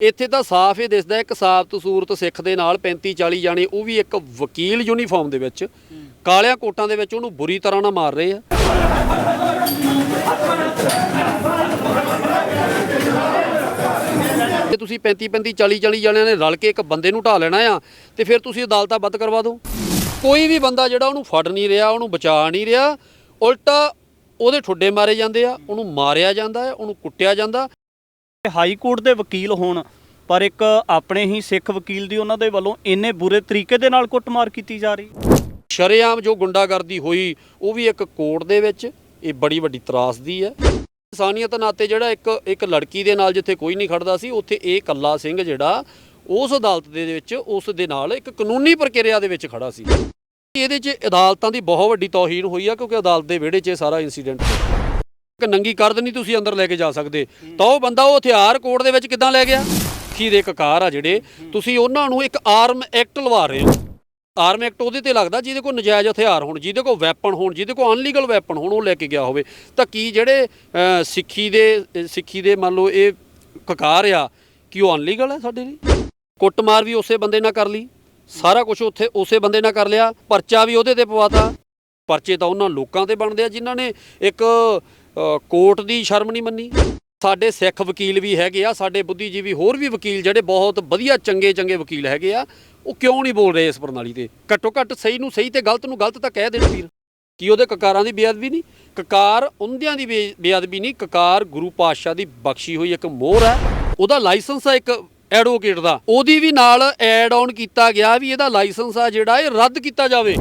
ਇੱਥੇ ਤਾਂ ਸਾਫ਼ ਹੀ ਦਿਸਦਾ ਇੱਕ ਸਾਬਤ ਸੂਰਤ ਸਿੱਖ ਦੇ ਨਾਲ 35 40 ਜਾਣੇ, ਉਹ ਵੀ ਇੱਕ ਵਕੀਲ ਯੂਨੀਫਾਰਮ ਦੇ ਵਿੱਚ, ਕਾਲਿਆਂ ਕੋਟਾਂ ਦੇ ਵਿੱਚ ਉਹਨੂੰ ਬੁਰੀ ਤਰ੍ਹਾਂ ਨਾਲ ਮਾਰ ਰਹੇ ਆ। ਜੇ ਤੁਸੀਂ 35 35 40 40 ਜਣਿਆਂ ਨੇ ਰਲ ਕੇ ਇੱਕ ਬੰਦੇ ਨੂੰ ਢਾ ਲੈਣਾ ਆ, ਤੇ ਫਿਰ ਤੁਸੀਂ ਅਦਾਲਤਾਂ ਬੱਦ ਕਰਵਾ ਦਿਓ। ਕੋਈ ਵੀ ਬੰਦਾ ਜਿਹੜਾ ਉਹਨੂੰ ਫੜ ਨਹੀਂ ਰਿਹਾ, ਉਹਨੂੰ ਬਚਾ ਨਹੀਂ ਰਿਹਾ, ਉਲਟਾ ਉਹਦੇ ਠੁੱਡੇ ਮਾਰੇ ਜਾਂਦੇ ਆ, ਉਹਨੂੰ ਮਾਰਿਆ ਜਾਂਦਾ ਹੈ, ਉਹਨੂੰ ਕੁੱਟਿਆ ਜਾਂਦਾ। ਹਾਈ ਕੋਰਟ ਦੇ ਵਕੀਲ ਹੋਣ, ਪਰ ਇੱਕ ਆਪਣੇ ਹੀ ਸਿੱਖ ਵਕੀਲ ਦੀ ਉਹਨਾਂ ਦੇ ਵੱਲੋਂ ਇੰਨੇ ਬੁਰੇ ਤਰੀਕੇ ਦੇ ਨਾਲ ਕੁੱਟਮਾਰ ਕੀਤੀ ਜਾ ਰਹੀ। ਸ਼ਰੇਆਮ ਜੋ ਗੁੰਡਾਗਰਦੀ ਹੋਈ, ਉਹ ਵੀ ਇੱਕ ਕੋਰਟ ਦੇ ਵਿੱਚ, ਇਹ ਬੜੀ ਵੱਡੀ ਤਰਾਸਦੀ ਹੈ। ਇਨਸਾਨੀਅਤ ਨਾਤੇ ਜਿਹੜਾ ਇੱਕ ਇੱਕ ਲੜਕੀ ਦੇ ਨਾਲ ਜਿੱਥੇ ਕੋਈ ਨਹੀਂ ਖੜਦਾ ਸੀ, ਉੱਥੇ ਇਹ ਕੱਲਾ ਸਿੰਘ ਜਿਹੜਾ, ਉਸ ਅਦਾਲਤ ਦੇ ਵਿੱਚ, ਉਸ ਦੇ ਨਾਲ ਇੱਕ ਕਾਨੂੰਨੀ ਪ੍ਰਕਿਰਿਆ ਦੇ ਵਿੱਚ ਖੜਾ ਸੀ। ਇਹਦੇ 'ਚ ਅਦਾਲਤਾਂ ਦੀ ਬਹੁਤ ਵੱਡੀ ਤੋਹੀਨ ਹੋਈ ਆ, ਕਿਉਂਕਿ ਅਦਾਲਤ ਦੇ ਵਿਹੜੇ 'ਚ ਇਹ ਸਾਰਾ ਇਨਸੀਡੈਂਟ ਹੋਇਆ। ਇੱਕ ਨੰਗੀ ਕਰਦ ਨਹੀਂ ਤੁਸੀਂ ਅੰਦਰ ਲੈ ਕੇ ਜਾ ਸਕਦੇ। ਤਾਂ ਉਹ ਬੰਦਾ ਉਹ ਹਥਿਆਰ ਕੋਰਟ ਦੇ ਵਿੱਚ ਕਿੱਦਾਂ ਲੈ ਗਿਆ? ਕੀ ਦੇ ਕਕਾਰ ਆ ਜਿਹੜੇ। ਤੁਸੀਂ ਉਹਨਾਂ ਨੂੰ ਇੱਕ ਆਰਮ ਐਕਟ ਲਵਾ ਰਹੇ ਹੋ। ਆਰਮ ਐਕਟ ਉਹਦੇ ਤੇ ਲੱਗਦਾ ਜਿਹਦੇ ਕੋਲ ਨਜਾਇਜ਼ ਹਥਿਆਰ ਹੋਣ, ਜਿਹਦੇ ਕੋਲ ਵੈਪਨ ਹੋਣ, ਜਿਹਦੇ ਕੋਲ ਅਨਲੀਗਲ ਵੈਪਨ ਹੋਣ, ਉਹ ਲੈ ਕੇ ਗਿਆ ਹੋਵੇ। ਤਾਂ ਕੀ ਜਿਹੜੇ ਸਿੱਖੀ ਦੇ ਸਿੱਖੀ ਦੇ ਮੰਨ ਲਓ ਇਹ ਕਕਾਰ ਆ, ਕਿ ਉਹ ਅਨਲੀਗਲ ਹੈ ਸਾਡੇ ਲਈ? ਕੁੱਟਮਾਰ ਵੀ ਉਸੇ ਬੰਦੇ ਨਾਲ ਕਰ ਲਈ। ਸਾਰਾ ਕੁਝ ਉੱਥੇ ਉਸੇ ਬੰਦੇ ਨਾਲ ਕਰ ਲਿਆ। ਪਰਚਾ ਵੀ ਉਹਦੇ ਤੇ ਪਵਾਤਾ। ਪਰਚੇ ਤਾਂ ਉਹਨਾਂ ਲੋਕਾਂ ਤੇ ਬਣਦੇ ਆ ਜਿਨ੍ਹਾਂ ਨੇ ਇੱਕ ਕੋਰਟ ਦੀ ਸ਼ਰਮ ਨਹੀਂ ਮੰਨੀ। ਸਾਡੇ ਸਿੱਖ ਵਕੀਲ ਵੀ ਹੈਗੇ ਆ, ਸਾਡੇ ਬੁੱਧੀਜੀਵੀ ਹੋਰ ਵੀ ਵਕੀਲ ਜਿਹੜੇ ਬਹੁਤ ਵਧੀਆ, ਚੰਗੇ ਚੰਗੇ ਵਕੀਲ ਹੈਗੇ ਆ, ਉਹ ਕਿਉਂ ਨਹੀਂ ਬੋਲ ਰਹੇ ਇਸ ਪ੍ਰਣਾਲੀ ਤੇ? ਘੱਟੋ ਘੱਟ ਸਹੀ ਨੂੰ ਸਹੀ ਤੇ ਗਲਤ ਨੂੰ ਗਲਤ ਤਾਂ ਕਹਿ ਦੇਣ ਵੀਰ। ਕੀ ਉਹਦੇ ਕਕਾਰਾਂ ਦੀ ਬੇਅਦਬੀ ਨਹੀਂ? ਕਕਾਰ ਉਹਦਿਆਂ ਦੀ ਬੇ- ਬੇਅਦਬੀ ਨਹੀਂ, ਕਕਾਰ ਗੁਰੂ ਪਾਤਸ਼ਾਹ ਦੀ ਬਖਸ਼ੀ ਹੋਈ ਇੱਕ ਮੋਹਰ ਹੈ। ਉਹਦਾ ਲਾਇਸੈਂਸ ਹੈ ਇੱਕ ਐਡਵੋਕੇਟ ਦਾ। ਉਹਦੀ ਵੀ ਨਾਲ ਐਡ ਆਨ ਕੀਤਾ ਗਿਆ ਵੀ ਇਹਦਾ ਲਾਇਸੈਂਸ ਆ ਜਿਹੜਾ ਇਹ ਰੱਦ ਕੀਤਾ ਜਾਵੇ।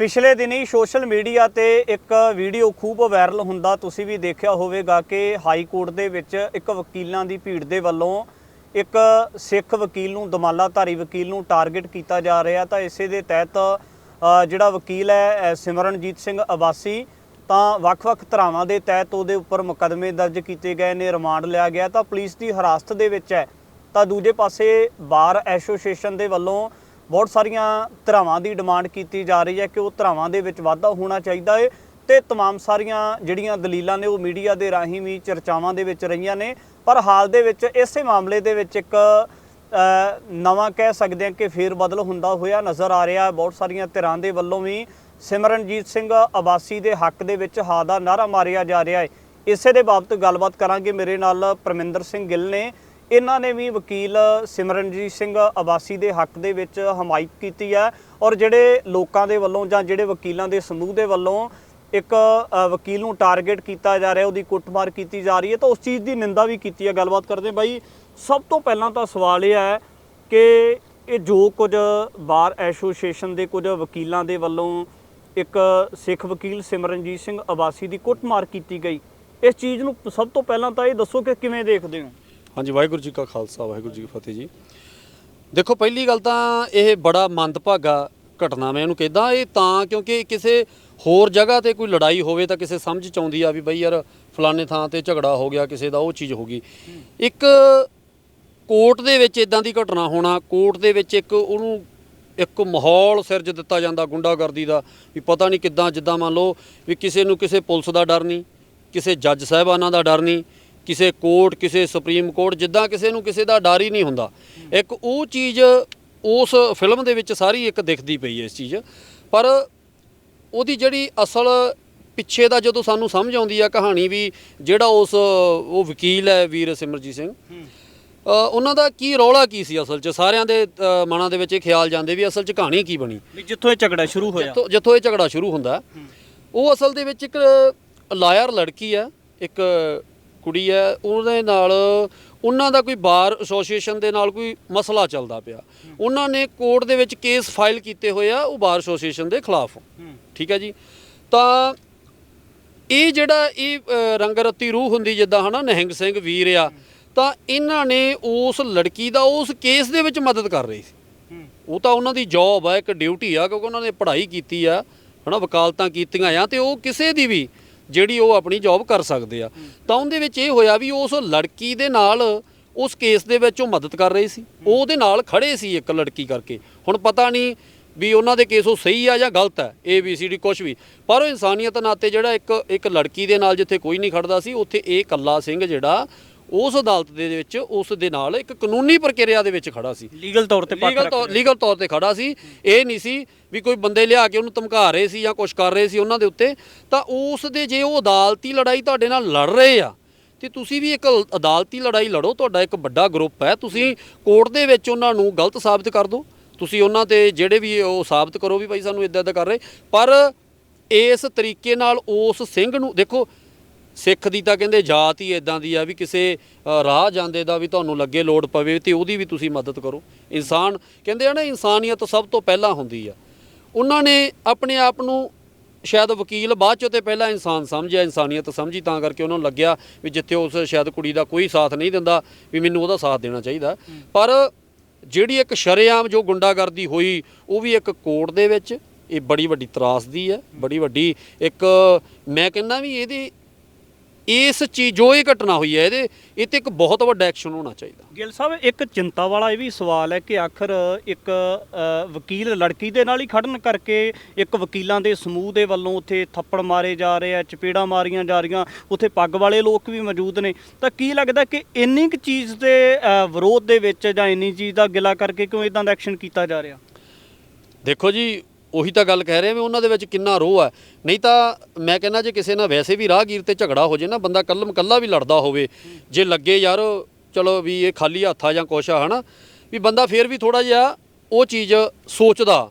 ਪਿਛਲੇ ਦਿਨੀ ਸੋਸ਼ਲ ਮੀਡੀਆ ਤੇ ਇੱਕ ਵੀਡੀਓ ਖੂਬ ਵਾਇਰਲ ਹੁੰਦਾ, ਤੁਸੀਂ ਵੀ ਦੇਖਿਆ ਹੋਵੇਗਾ ਕਿ ਹਾਈ ਕੋਰਟ ਦੇ ਵਿੱਚ ਇੱਕ ਵਕੀਲਾਂ ਦੀ ਭੀੜ ਦੇ ਵੱਲੋਂ ਇੱਕ ਸਿੱਖ ਵਕੀਲ ਨੂੰ, ਦਮਾਲਾਧਾਰੀ ਵਕੀਲ ਨੂੰ ਟਾਰਗੇਟ ਕੀਤਾ ਜਾ ਰਿਹਾ। ਤਾਂ ਇਸੇ ਦੇ ਤਹਿਤ ਜਿਹੜਾ ਵਕੀਲ ਹੈ ਸਿਮਰਨਜੀਤ ਸਿੰਘ ਅਬਾਸੀ ਤਾਂ ਵੱਖ-ਵੱਖ ਧਰਾਵਾਂ ਦੇ ਤਹਿਤ ਉਹਦੇ ਉੱਪਰ ਮੁਕੱਦਮੇ ਦਰਜ ਕੀਤੇ ਗਏ ਨੇ, ਰਿਮਾਂਡ ਲਿਆ ਗਿਆ। ਤਾਂ ਪੁਲਿਸ ਦੀ ਹਿਰਾਸਤ ਦੇ ਵਿੱਚ ਹੈ। ਤਾਂ ਦੂਜੇ ਪਾਸੇ ਬਾਰ ਐਸੋਸੀਏਸ਼ਨ ਦੇ ਵੱਲੋਂ ਬਹੁਤ ਸਾਰੀਆਂ ਧਰਾਵਾਂ ਦੀ ਡਿਮਾਂਡ ਕੀਤੀ ਜਾ ਰਹੀ ਹੈ ਕਿ ਉਹ ਧਰਾਵਾਂ ਦੇ ਵਿੱਚ ਵਾਧਾ ਹੋਣਾ ਚਾਹੀਦਾ ਹੈ ਤੇ तमाम ਸਾਰੀਆਂ ਜਿਹੜੀਆਂ ਦਲੀਲਾਂ ਨੇ ਉਹ ਮੀਡੀਆ ਦੇ ਰਾਹੀਂ ਵੀ ਚਰਚਾਵਾਂ ਦੇ ਵਿੱਚ ਰਹੀਆਂ ਨੇ ਪਰ ਹਾਲ ਦੇ ਵਿੱਚ ਇਸੇ ਮਾਮਲੇ ਦੇ ਵਿੱਚ ਇੱਕ ਅ, ਨਵਾਂ ਕਹਿ ਸਕਦੇ ਹਾਂ ਕਿ ਫੇਰ ਬਦਲ ਹੁੰਦਾ ਹੋਇਆ ਨਜ਼ਰ ਆ ਰਿਹਾ ਹੈ ਬਹੁਤ ਸਾਰੀਆਂ ਧਿਰਾਂ ਦੇ ਵੱਲੋਂ ਵੀ ਸਿਮਰਨਜੀਤ ਸਿੰਘ ਅਬਾਸੀ ਦੇ ਹੱਕ ਦੇ ਵਿੱਚ ਹਾਂ ਦਾ ਨਾਰਾ ਮਾਰਿਆ ਜਾ ਰਿਹਾ ਹੈ ਇਸੇ ਦੇ ਬਾਬਤ ਗੱਲਬਾਤ ਕਰਾਂਗੇ ਮੇਰੇ ਨਾਲ ਪਰਮਿੰਦਰ ਸਿੰਘ ਗਿੱਲ ਨੇ ਇਹਨਾਂ ਨੇ ਵੀ ਵਕੀਲ ਸਿਮਰਨਜੀਤ ਸਿੰਘ ਅਬਾਸੀ ਦੇ ਹੱਕ ਦੇ ਵਿੱਚ ਹਮਾਇਤ ਕੀਤੀ ਹੈ ਔਰ ਜਿਹੜੇ ਲੋਕਾਂ ਦੇ ਵੱਲੋਂ ਜਾਂ ਜਿਹੜੇ ਵਕੀਲਾਂ ਦੇ ਸਮੂਹ ਦੇ ਵੱਲੋਂ ਇੱਕ ਵਕੀਲ ਨੂੰ ਟਾਰਗੇਟ ਕੀਤਾ ਜਾ ਰਿਹਾ, ਉਹਦੀ ਕੁੱਟਮਾਰ ਕੀਤੀ ਜਾ ਰਹੀ ਹੈ, ਤਾਂ ਉਸ ਚੀਜ਼ ਦੀ ਨਿੰਦਾ ਵੀ ਕੀਤੀ ਹੈ। ਗੱਲਬਾਤ ਕਰਦੇ ਬਾਈ, ਸਭ ਤੋਂ ਪਹਿਲਾਂ ਤਾਂ ਸਵਾਲ ਇਹ ਹੈ ਕਿ ਇਹ ਜੋ ਕੁਝ ਬਾਰ ਐਸੋਸੀਏਸ਼ਨ ਦੇ ਕੁਝ ਵਕੀਲਾਂ ਦੇ ਵੱਲੋਂ ਇੱਕ ਸਿੱਖ ਵਕੀਲ ਸਿਮਰਨਜੀਤ ਸਿੰਘ ਅਬਾਸੀ ਦੀ ਕੁੱਟਮਾਰ ਕੀਤੀ ਗਈ, ਇਸ ਚੀਜ਼ ਨੂੰ ਸਭ ਤੋਂ ਪਹਿਲਾਂ ਤਾਂ ਇਹ ਦੱਸੋ ਕਿ ਕਿਵੇਂ ਦੇਖਦੇ ਹੋ? ਹਾਂਜੀ, ਵਾਹਿਗੁਰੂ ਜੀ ਕਾ ਖਾਲਸਾ, ਵਾਹਿਗੁਰੂ ਜੀ ਕੀ ਫਤਿਹ ਜੀ। ਦੇਖੋ, ਪਹਿਲੀ ਗੱਲ ਤਾਂ ਇਹ ਬੜਾ ਮੰਦਭਾਗਾ ਘਟਨਾ, ਮੈਂ ਇਹਨੂੰ ਕਹਿੰਦਾ ਇਹ ਤਾਂ ਕਿਉਂਕਿ ਕਿਸੇ ਹੋਰ ਜਗ੍ਹਾ ਤੇ ਕੋਈ ਲੜਾਈ ਹੋਵੇ ਤਾਂ ਕਿਸੇ ਸਮਝ ਚ ਆਉਂਦੀ ਆ ਵੀ ਬਈ ਯਾਰ ਫਲਾਣੇ ਥਾਂ ਤੇ ਝਗੜਾ ਹੋ ਗਿਆ, ਕਿਸੇ ਦਾ ਉਹ ਚੀਜ਼ ਹੋ ਗਈ। ਇੱਕ ਕੋਰਟ ਦੇ ਵਿੱਚ ਇਦਾਂ ਦੀ ਘਟਨਾ ਹੋਣਾ, ਕੋਰਟ ਦੇ ਵਿੱਚ ਇੱਕ ਉਹਨੂੰ ਇੱਕ ਮਾਹੌਲ ਸਿਰਜ ਦਿੱਤਾ ਜਾਂਦਾ ਗੁੰਡਾਗਰਦੀ ਦਾ ਵੀ ਪਤਾ ਨਹੀਂ ਕਿੱਦਾਂ, ਜਿੱਦਾਂ ਮੰਨ ਲਓ ਵੀ ਕਿਸੇ ਨੂੰ ਕਿਸੇ ਪੁਲਿਸ ਦਾ ਡਰ ਨਹੀਂ, ਕਿਸੇ ਜੱਜ ਸਾਹਿਬਾਨਾਂ ਦਾ ਡਰ ਨਹੀਂ ਕਿਸੇ ਕੋਰਟ ਕਿਸੇ ਸੁਪਰੀਮ ਕੋਰਟ ਜਿੱਦਾਂ ਕਿਸੇ ਨੂੰ ਕਿਸੇ ਦਾ ਡਰ ਹੀ ਨਹੀਂ ਹੁੰਦਾ। ਇੱਕ ਉਹ ਚੀਜ਼ ਉਸ ਫਿਲਮ ਦੇ ਵਿੱਚ ਸਾਰੀ ਇੱਕ ਦਿਖਦੀ ਪਈ ਹੈ ਇਸ ਚੀਜ਼। ਪਰ ਉਹਦੀ ਜਿਹੜੀ ਅਸਲ ਪਿੱਛੇ ਦਾ ਜਦੋਂ ਸਾਨੂੰ ਸਮਝ ਆਉਂਦੀ ਆ ਕਹਾਣੀ ਵੀ ਜਿਹੜਾ ਉਸ ਉਹ ਵਕੀਲ ਹੈ ਵੀਰ ਸਿਮਰਜੀਤ ਸਿੰਘ ਉਹਨਾਂ ਦਾ ਕੀ ਰੌਲਾ ਕੀ ਸੀ ਅਸਲ 'ਚ? ਸਾਰਿਆਂ ਦੇ ਮਨਾਂ ਦੇ ਵਿੱਚ ਇਹ ਖਿਆਲ ਜਾਂਦੇ ਵੀ ਅਸਲ 'ਚ ਕਹਾਣੀ ਕੀ ਬਣੀ। ਵੀ ਜਿੱਥੋਂ ਇਹ ਝਗੜਾ ਸ਼ੁਰੂ ਹੋਇਆ। ਜਿੱਥੋਂ ਜਿੱਥੋਂ ਇਹ ਝਗੜਾ ਸ਼ੁਰੂ ਹੁੰਦਾ। ਉਹ ਅਸਲ ਦੇ ਵਿੱਚ ਇੱਕ ਲਾਇਰ ਲੜਕੀ ਆ ਇੱਕ ਕੁੜੀ ਹੈ ਉਹਦੇ ਨਾਲ ਉਹਨਾਂ ਦਾ ਕੋਈ ਬਾਰ ਐਸੋਸੀਏਸ਼ਨ ਦੇ ਨਾਲ ਕੋਈ ਮਸਲਾ ਚੱਲਦਾ ਪਿਆ। ਉਹਨਾਂ ਨੇ ਕੋਰਟ ਦੇ ਵਿੱਚ ਕੇਸ ਫਾਈਲ ਕੀਤੇ ਹੋਏ ਆ ਉਹ ਬਾਰ ਐਸੋਸੀਏਸ਼ਨ ਦੇ ਖਿਲਾਫ। ਠੀਕ ਹੈ ਜੀ? ਤਾਂ ਇਹ ਜਿਹੜਾ ਇਹ ਰੰਗਰਤੀ ਰੂਹ ਹੁੰਦੀ ਜਿੱਦਾਂ ਹਨਾ ਨਿਹੰਗ ਸਿੰਘ ਵੀਰ ਆ ਤਾਂ ਇਹਨਾਂ ਨੇ ਉਸ ਲੜਕੀ ਦਾ ਉਸ ਕੇਸ ਦੇ ਵਿੱਚ ਮਦਦ ਕਰ ਰਹੀ ਸੀ। ਉਹ ਤਾਂ ਉਹਨਾਂ ਦੀ ਜੌਬ ਆ ਇੱਕ ਡਿਊਟੀ ਆ ਕਿਉਂਕਿ ਉਹਨਾਂ ਨੇ ਪੜ੍ਹਾਈ ਕੀਤੀ ਆ ਹਨਾ ਵਕਾਲਤਾਂ ਕੀਤੀਆਂ ਆ ਤੇ ਉਹ ਕਿਸੇ ਦੀ ਵੀ ਜਿਹੜੀ ਉਹ ਆਪਣੀ ਜੌਬ ਕਰ ਸਕਦੇ ਆ। ਤਾਂ ਉਹਦੇ ਵਿੱਚ ਇਹ ਹੋਇਆ ਵੀ ਉਸ ਲੜਕੀ ਦੇ ਨਾਲ ਉਸ ਕੇਸ ਦੇ ਵਿੱਚ ਉਹ ਮਦਦ ਕਰ ਰਹੇ ਸੀ। ਉਹਦੇ ਨਾਲ ਖੜੇ ਸੀ ਇੱਕ ਲੜਕੀ ਕਰਕੇ। ਹੁਣ ਪਤਾ ਨਹੀਂ ਵੀ ਉਹਨਾਂ ਦੇ ਕੇਸ ਉਹ ਸਹੀ ਆ ਜਾਂ ਗਲਤ ਹੈ ਏ ਬੀ ਸੀ ਡੀ ਕੁਝ ਵੀ। ਪਰ ਉਹ ਇਨਸਾਨੀਅਤ ਨਾਤੇ ਜਿਹੜਾ ਇੱਕ ਇੱਕ ਲੜਕੀ ਦੇ ਨਾਲ ਜਿੱਥੇ ਕੋਈ ਨਹੀਂ ਖੜਦਾ ਸੀ, ਉੱਥੇ ਇਹ ਕੱਲਾ ਸਿੰਘ ਜਿਹੜਾ ਉਸ ਅਦਾਲਤ ਦੇ ਵਿੱਚ ਉਸ ਦੇ ਨਾਲ ਇੱਕ ਕਾਨੂੰਨੀ ਪ੍ਰਕਿਰਿਆ ਦੇ ਵਿੱਚ ਖੜਾ ਸੀ। ਲੀਗਲ ਤੌਰ ਤੇ ਲੀਗਲ ਤੌਰ ਲੀਗਲ ਤੌਰ ਤੇ ਖੜਾ ਸੀ। ਇਹ ਨਹੀਂ ਸੀ ਵੀ ਕੋਈ ਬੰਦੇ ਲਿਆ ਕੇ ਉਹਨੂੰ ਧਮਕਾ ਰਹੇ ਸੀ ਜਾਂ ਕੁਝ ਕਰ ਰਹੇ ਸੀ ਉਹਨਾਂ ਦੇ ਉੱਤੇ। ਤਾਂ ਉਸ ਦੇ ਜੇ ਉਹ ਅਦਾਲਤੀ ਲੜਾਈ ਤੁਹਾਡੇ ਨਾਲ ਲੜ ਰਹੇ ਆ ਤੇ ਤੁਸੀਂ ਵੀ ਇੱਕ ਅਦਾਲਤੀ ਲੜਾਈ ਲੜੋ ਤੁਹਾਡਾ ਇੱਕ ਵੱਡਾ ਗਰੁੱਪ ਹੈ। ਤੁਸੀਂ ਕੋਰਟ ਦੇ ਵਿੱਚ ਉਹਨਾਂ ਨੂੰ ਗਲਤ ਸਾਬਤ ਕਰ ਦਿਓ। ਤੁਸੀਂ ਉਹਨਾਂ ਤੇ ਜਿਹੜੇ ਵੀ ਉਹ ਸਾਬਤ ਕਰੋ ਵੀ ਭਾਈ ਸਾਨੂੰ ਇਦਾਂ ਇਦਾਂ ਕਰ ਰਹੇ। ਪਰ ਇਸ ਤਰੀਕੇ ਨਾਲ ਉਸ ਸਿੰਘ ਨੂੰ ਦੇਖੋ ਸਿੱਖ ਦੀ ਤਾਂ ਕਹਿੰਦੇ ਜਾਤ ਹੀ ਇਦਾਂ ਦੀ ਆ ਵੀ ਕਿਸੇ ਰਾਹ ਜਾਂਦੇ ਦਾ ਵੀ ਤੁਹਾਨੂੰ ਲੱਗੇ ਲੋੜ ਪਵੇ ਤੇ ਉਹਦੀ ਵੀ ਤੁਸੀਂ ਮਦਦ ਕਰੋ। ਇਨਸਾਨ, ਕਹਿੰਦੇ ਆ ਨਾ ਇਨਸਾਨੀਅਤ ਸਭ ਤੋਂ ਪਹਿਲਾਂ ਹੁੰਦੀ ਆ। ਉਹਨਾਂ ਨੇ ਆਪਣੇ ਆਪ ਨੂੰ ਸ਼ਾਇਦ ਵਕੀਲ ਬਾਅਦ ਚੋਂ ਤੇ ਪਹਿਲਾਂ ਇਨਸਾਨ ਸਮਝਿਆ, ਇਨਸਾਨੀਅਤ ਸਮਝੀ, ਤਾਂ ਕਰਕੇ ਉਹਨਾਂ ਨੂੰ ਲੱਗਿਆ ਵੀ ਜਿੱਥੇ ਉਸ ਸ਼ਾਇਦ ਕੁੜੀ ਦਾ ਕੋਈ ਸਾਥ ਨਹੀਂ ਦਿੰਦਾ ਵੀ ਮੈਨੂੰ ਉਹਦਾ ਸਾਥ ਦੇਣਾ ਚਾਹੀਦਾ। ਪਰ ਜਿਹੜੀ ਇੱਕ ਸ਼ਰੇਆਮ ਜੋ ਗੁੰਡਾਗਰਦੀ ਹੋਈ, ਉਹ ਵੀ ਇੱਕ ਕੋਰਟ ਦੇ ਵਿੱਚ, ਇਹ ਬੜੀ ਵੱਡੀ ਤਰਾਸਦੀ ਹੈ, ਬੜੀ ਵੱਡੀ ਇੱਕ, ਮੈਂ ਕਹਿੰਦਾ ਵੀ ਇਹਦੀ ਇਸ ਚੀਜ਼ ਜੋ ਇਹ ਘਟਨਾ ਹੋਈ ਹੈ ਇਹਦੇ ਇਹ ਤੇ ਇੱਕ ਬਹੁਤ ਵੱਡਾ ਐਕਸ਼ਨ ਹੋਣਾ ਚਾਹੀਦਾ। ਗਿੱਲ ਸਾਹਿਬ ਇੱਕ ਚਿੰਤਾ ਵਾਲਾ ਇਹ ਵੀ ਸਵਾਲ ਹੈ ਕਿ ਆਖਰ ਇੱਕ ਅ, ਵਕੀਲ ਲੜਕੀ ਦੇ ਨਾਲ ਹੀ ਖੜਨ ਕਰਕੇ ਇੱਕ ਵਕੀਲਾਂ ਦੇ ਸਮੂਹ ਦੇ ਵੱਲੋਂ ਉੱਥੇ ਥੱਪੜ ਮਾਰੇ ਜਾ ਰਹੇ ਆ ਚਪੇੜਾਂ ਮਾਰੀਆਂ ਜਾ ਰਹੀਆਂ ਉੱਥੇ ਪੱਗ ਵਾਲੇ ਲੋਕ ਵੀ ਮੌਜੂਦ ਨੇ। ਤਾਂ ਕੀ ਲੱਗਦਾ ਕਿ ਇੰਨੀ ਕੁ ਚੀਜ਼ ਦੇ ਅ, ਵਿਰੋਧ ਦੇ ਵਿੱਚ ਜਾਂ ਇੰਨੀ ਚੀਜ਼ ਦਾ ਗਿਲਾ ਕਰਕੇ ਕਿਉਂ ਇਦਾਂ ਦਾ ਐਕਸ਼ਨ ਕੀਤਾ ਜਾ ਰਿਹਾ? ਦੇਖੋ ਜੀ ਉਹੀ ਤਾਂ ਗੱਲ ਕਹਿ ਰਹੇ ਵੀ ਉਹਨਾਂ ਦੇ ਵਿੱਚ ਕਿੰਨਾ ਰੋਹ ਹੈ ਨਹੀਂ ਤਾਂ ਮੈਂ ਕਹਿੰਦਾ ਜੇ ਕਿਸੇ ਨਾਲ ਵੈਸੇ ਵੀ ਰਾਹਗੀਰ ਤੇ ਝਗੜਾ ਹੋ ਜੇ ਨਾ, ਬੰਦਾ ਕੱਲਮ ਕੱਲਾ ਵੀ ਲੜਦਾ ਹੋਵੇ। ਜੇ ਲੱਗੇ ਯਾਰ, ਚਲੋ ਵੀ ਇਹ ਖਾਲੀ ਹੱਥ ਆ ਜਾਂ ਕੁਛ ਆ, ਹਨਾ? ਵੀ ਬੰਦਾ ਫੇਰ ਵੀ ਥੋੜਾ ਜਿਹਾ ਉਹ ਚੀਜ਼ ਸੋਚਦਾ।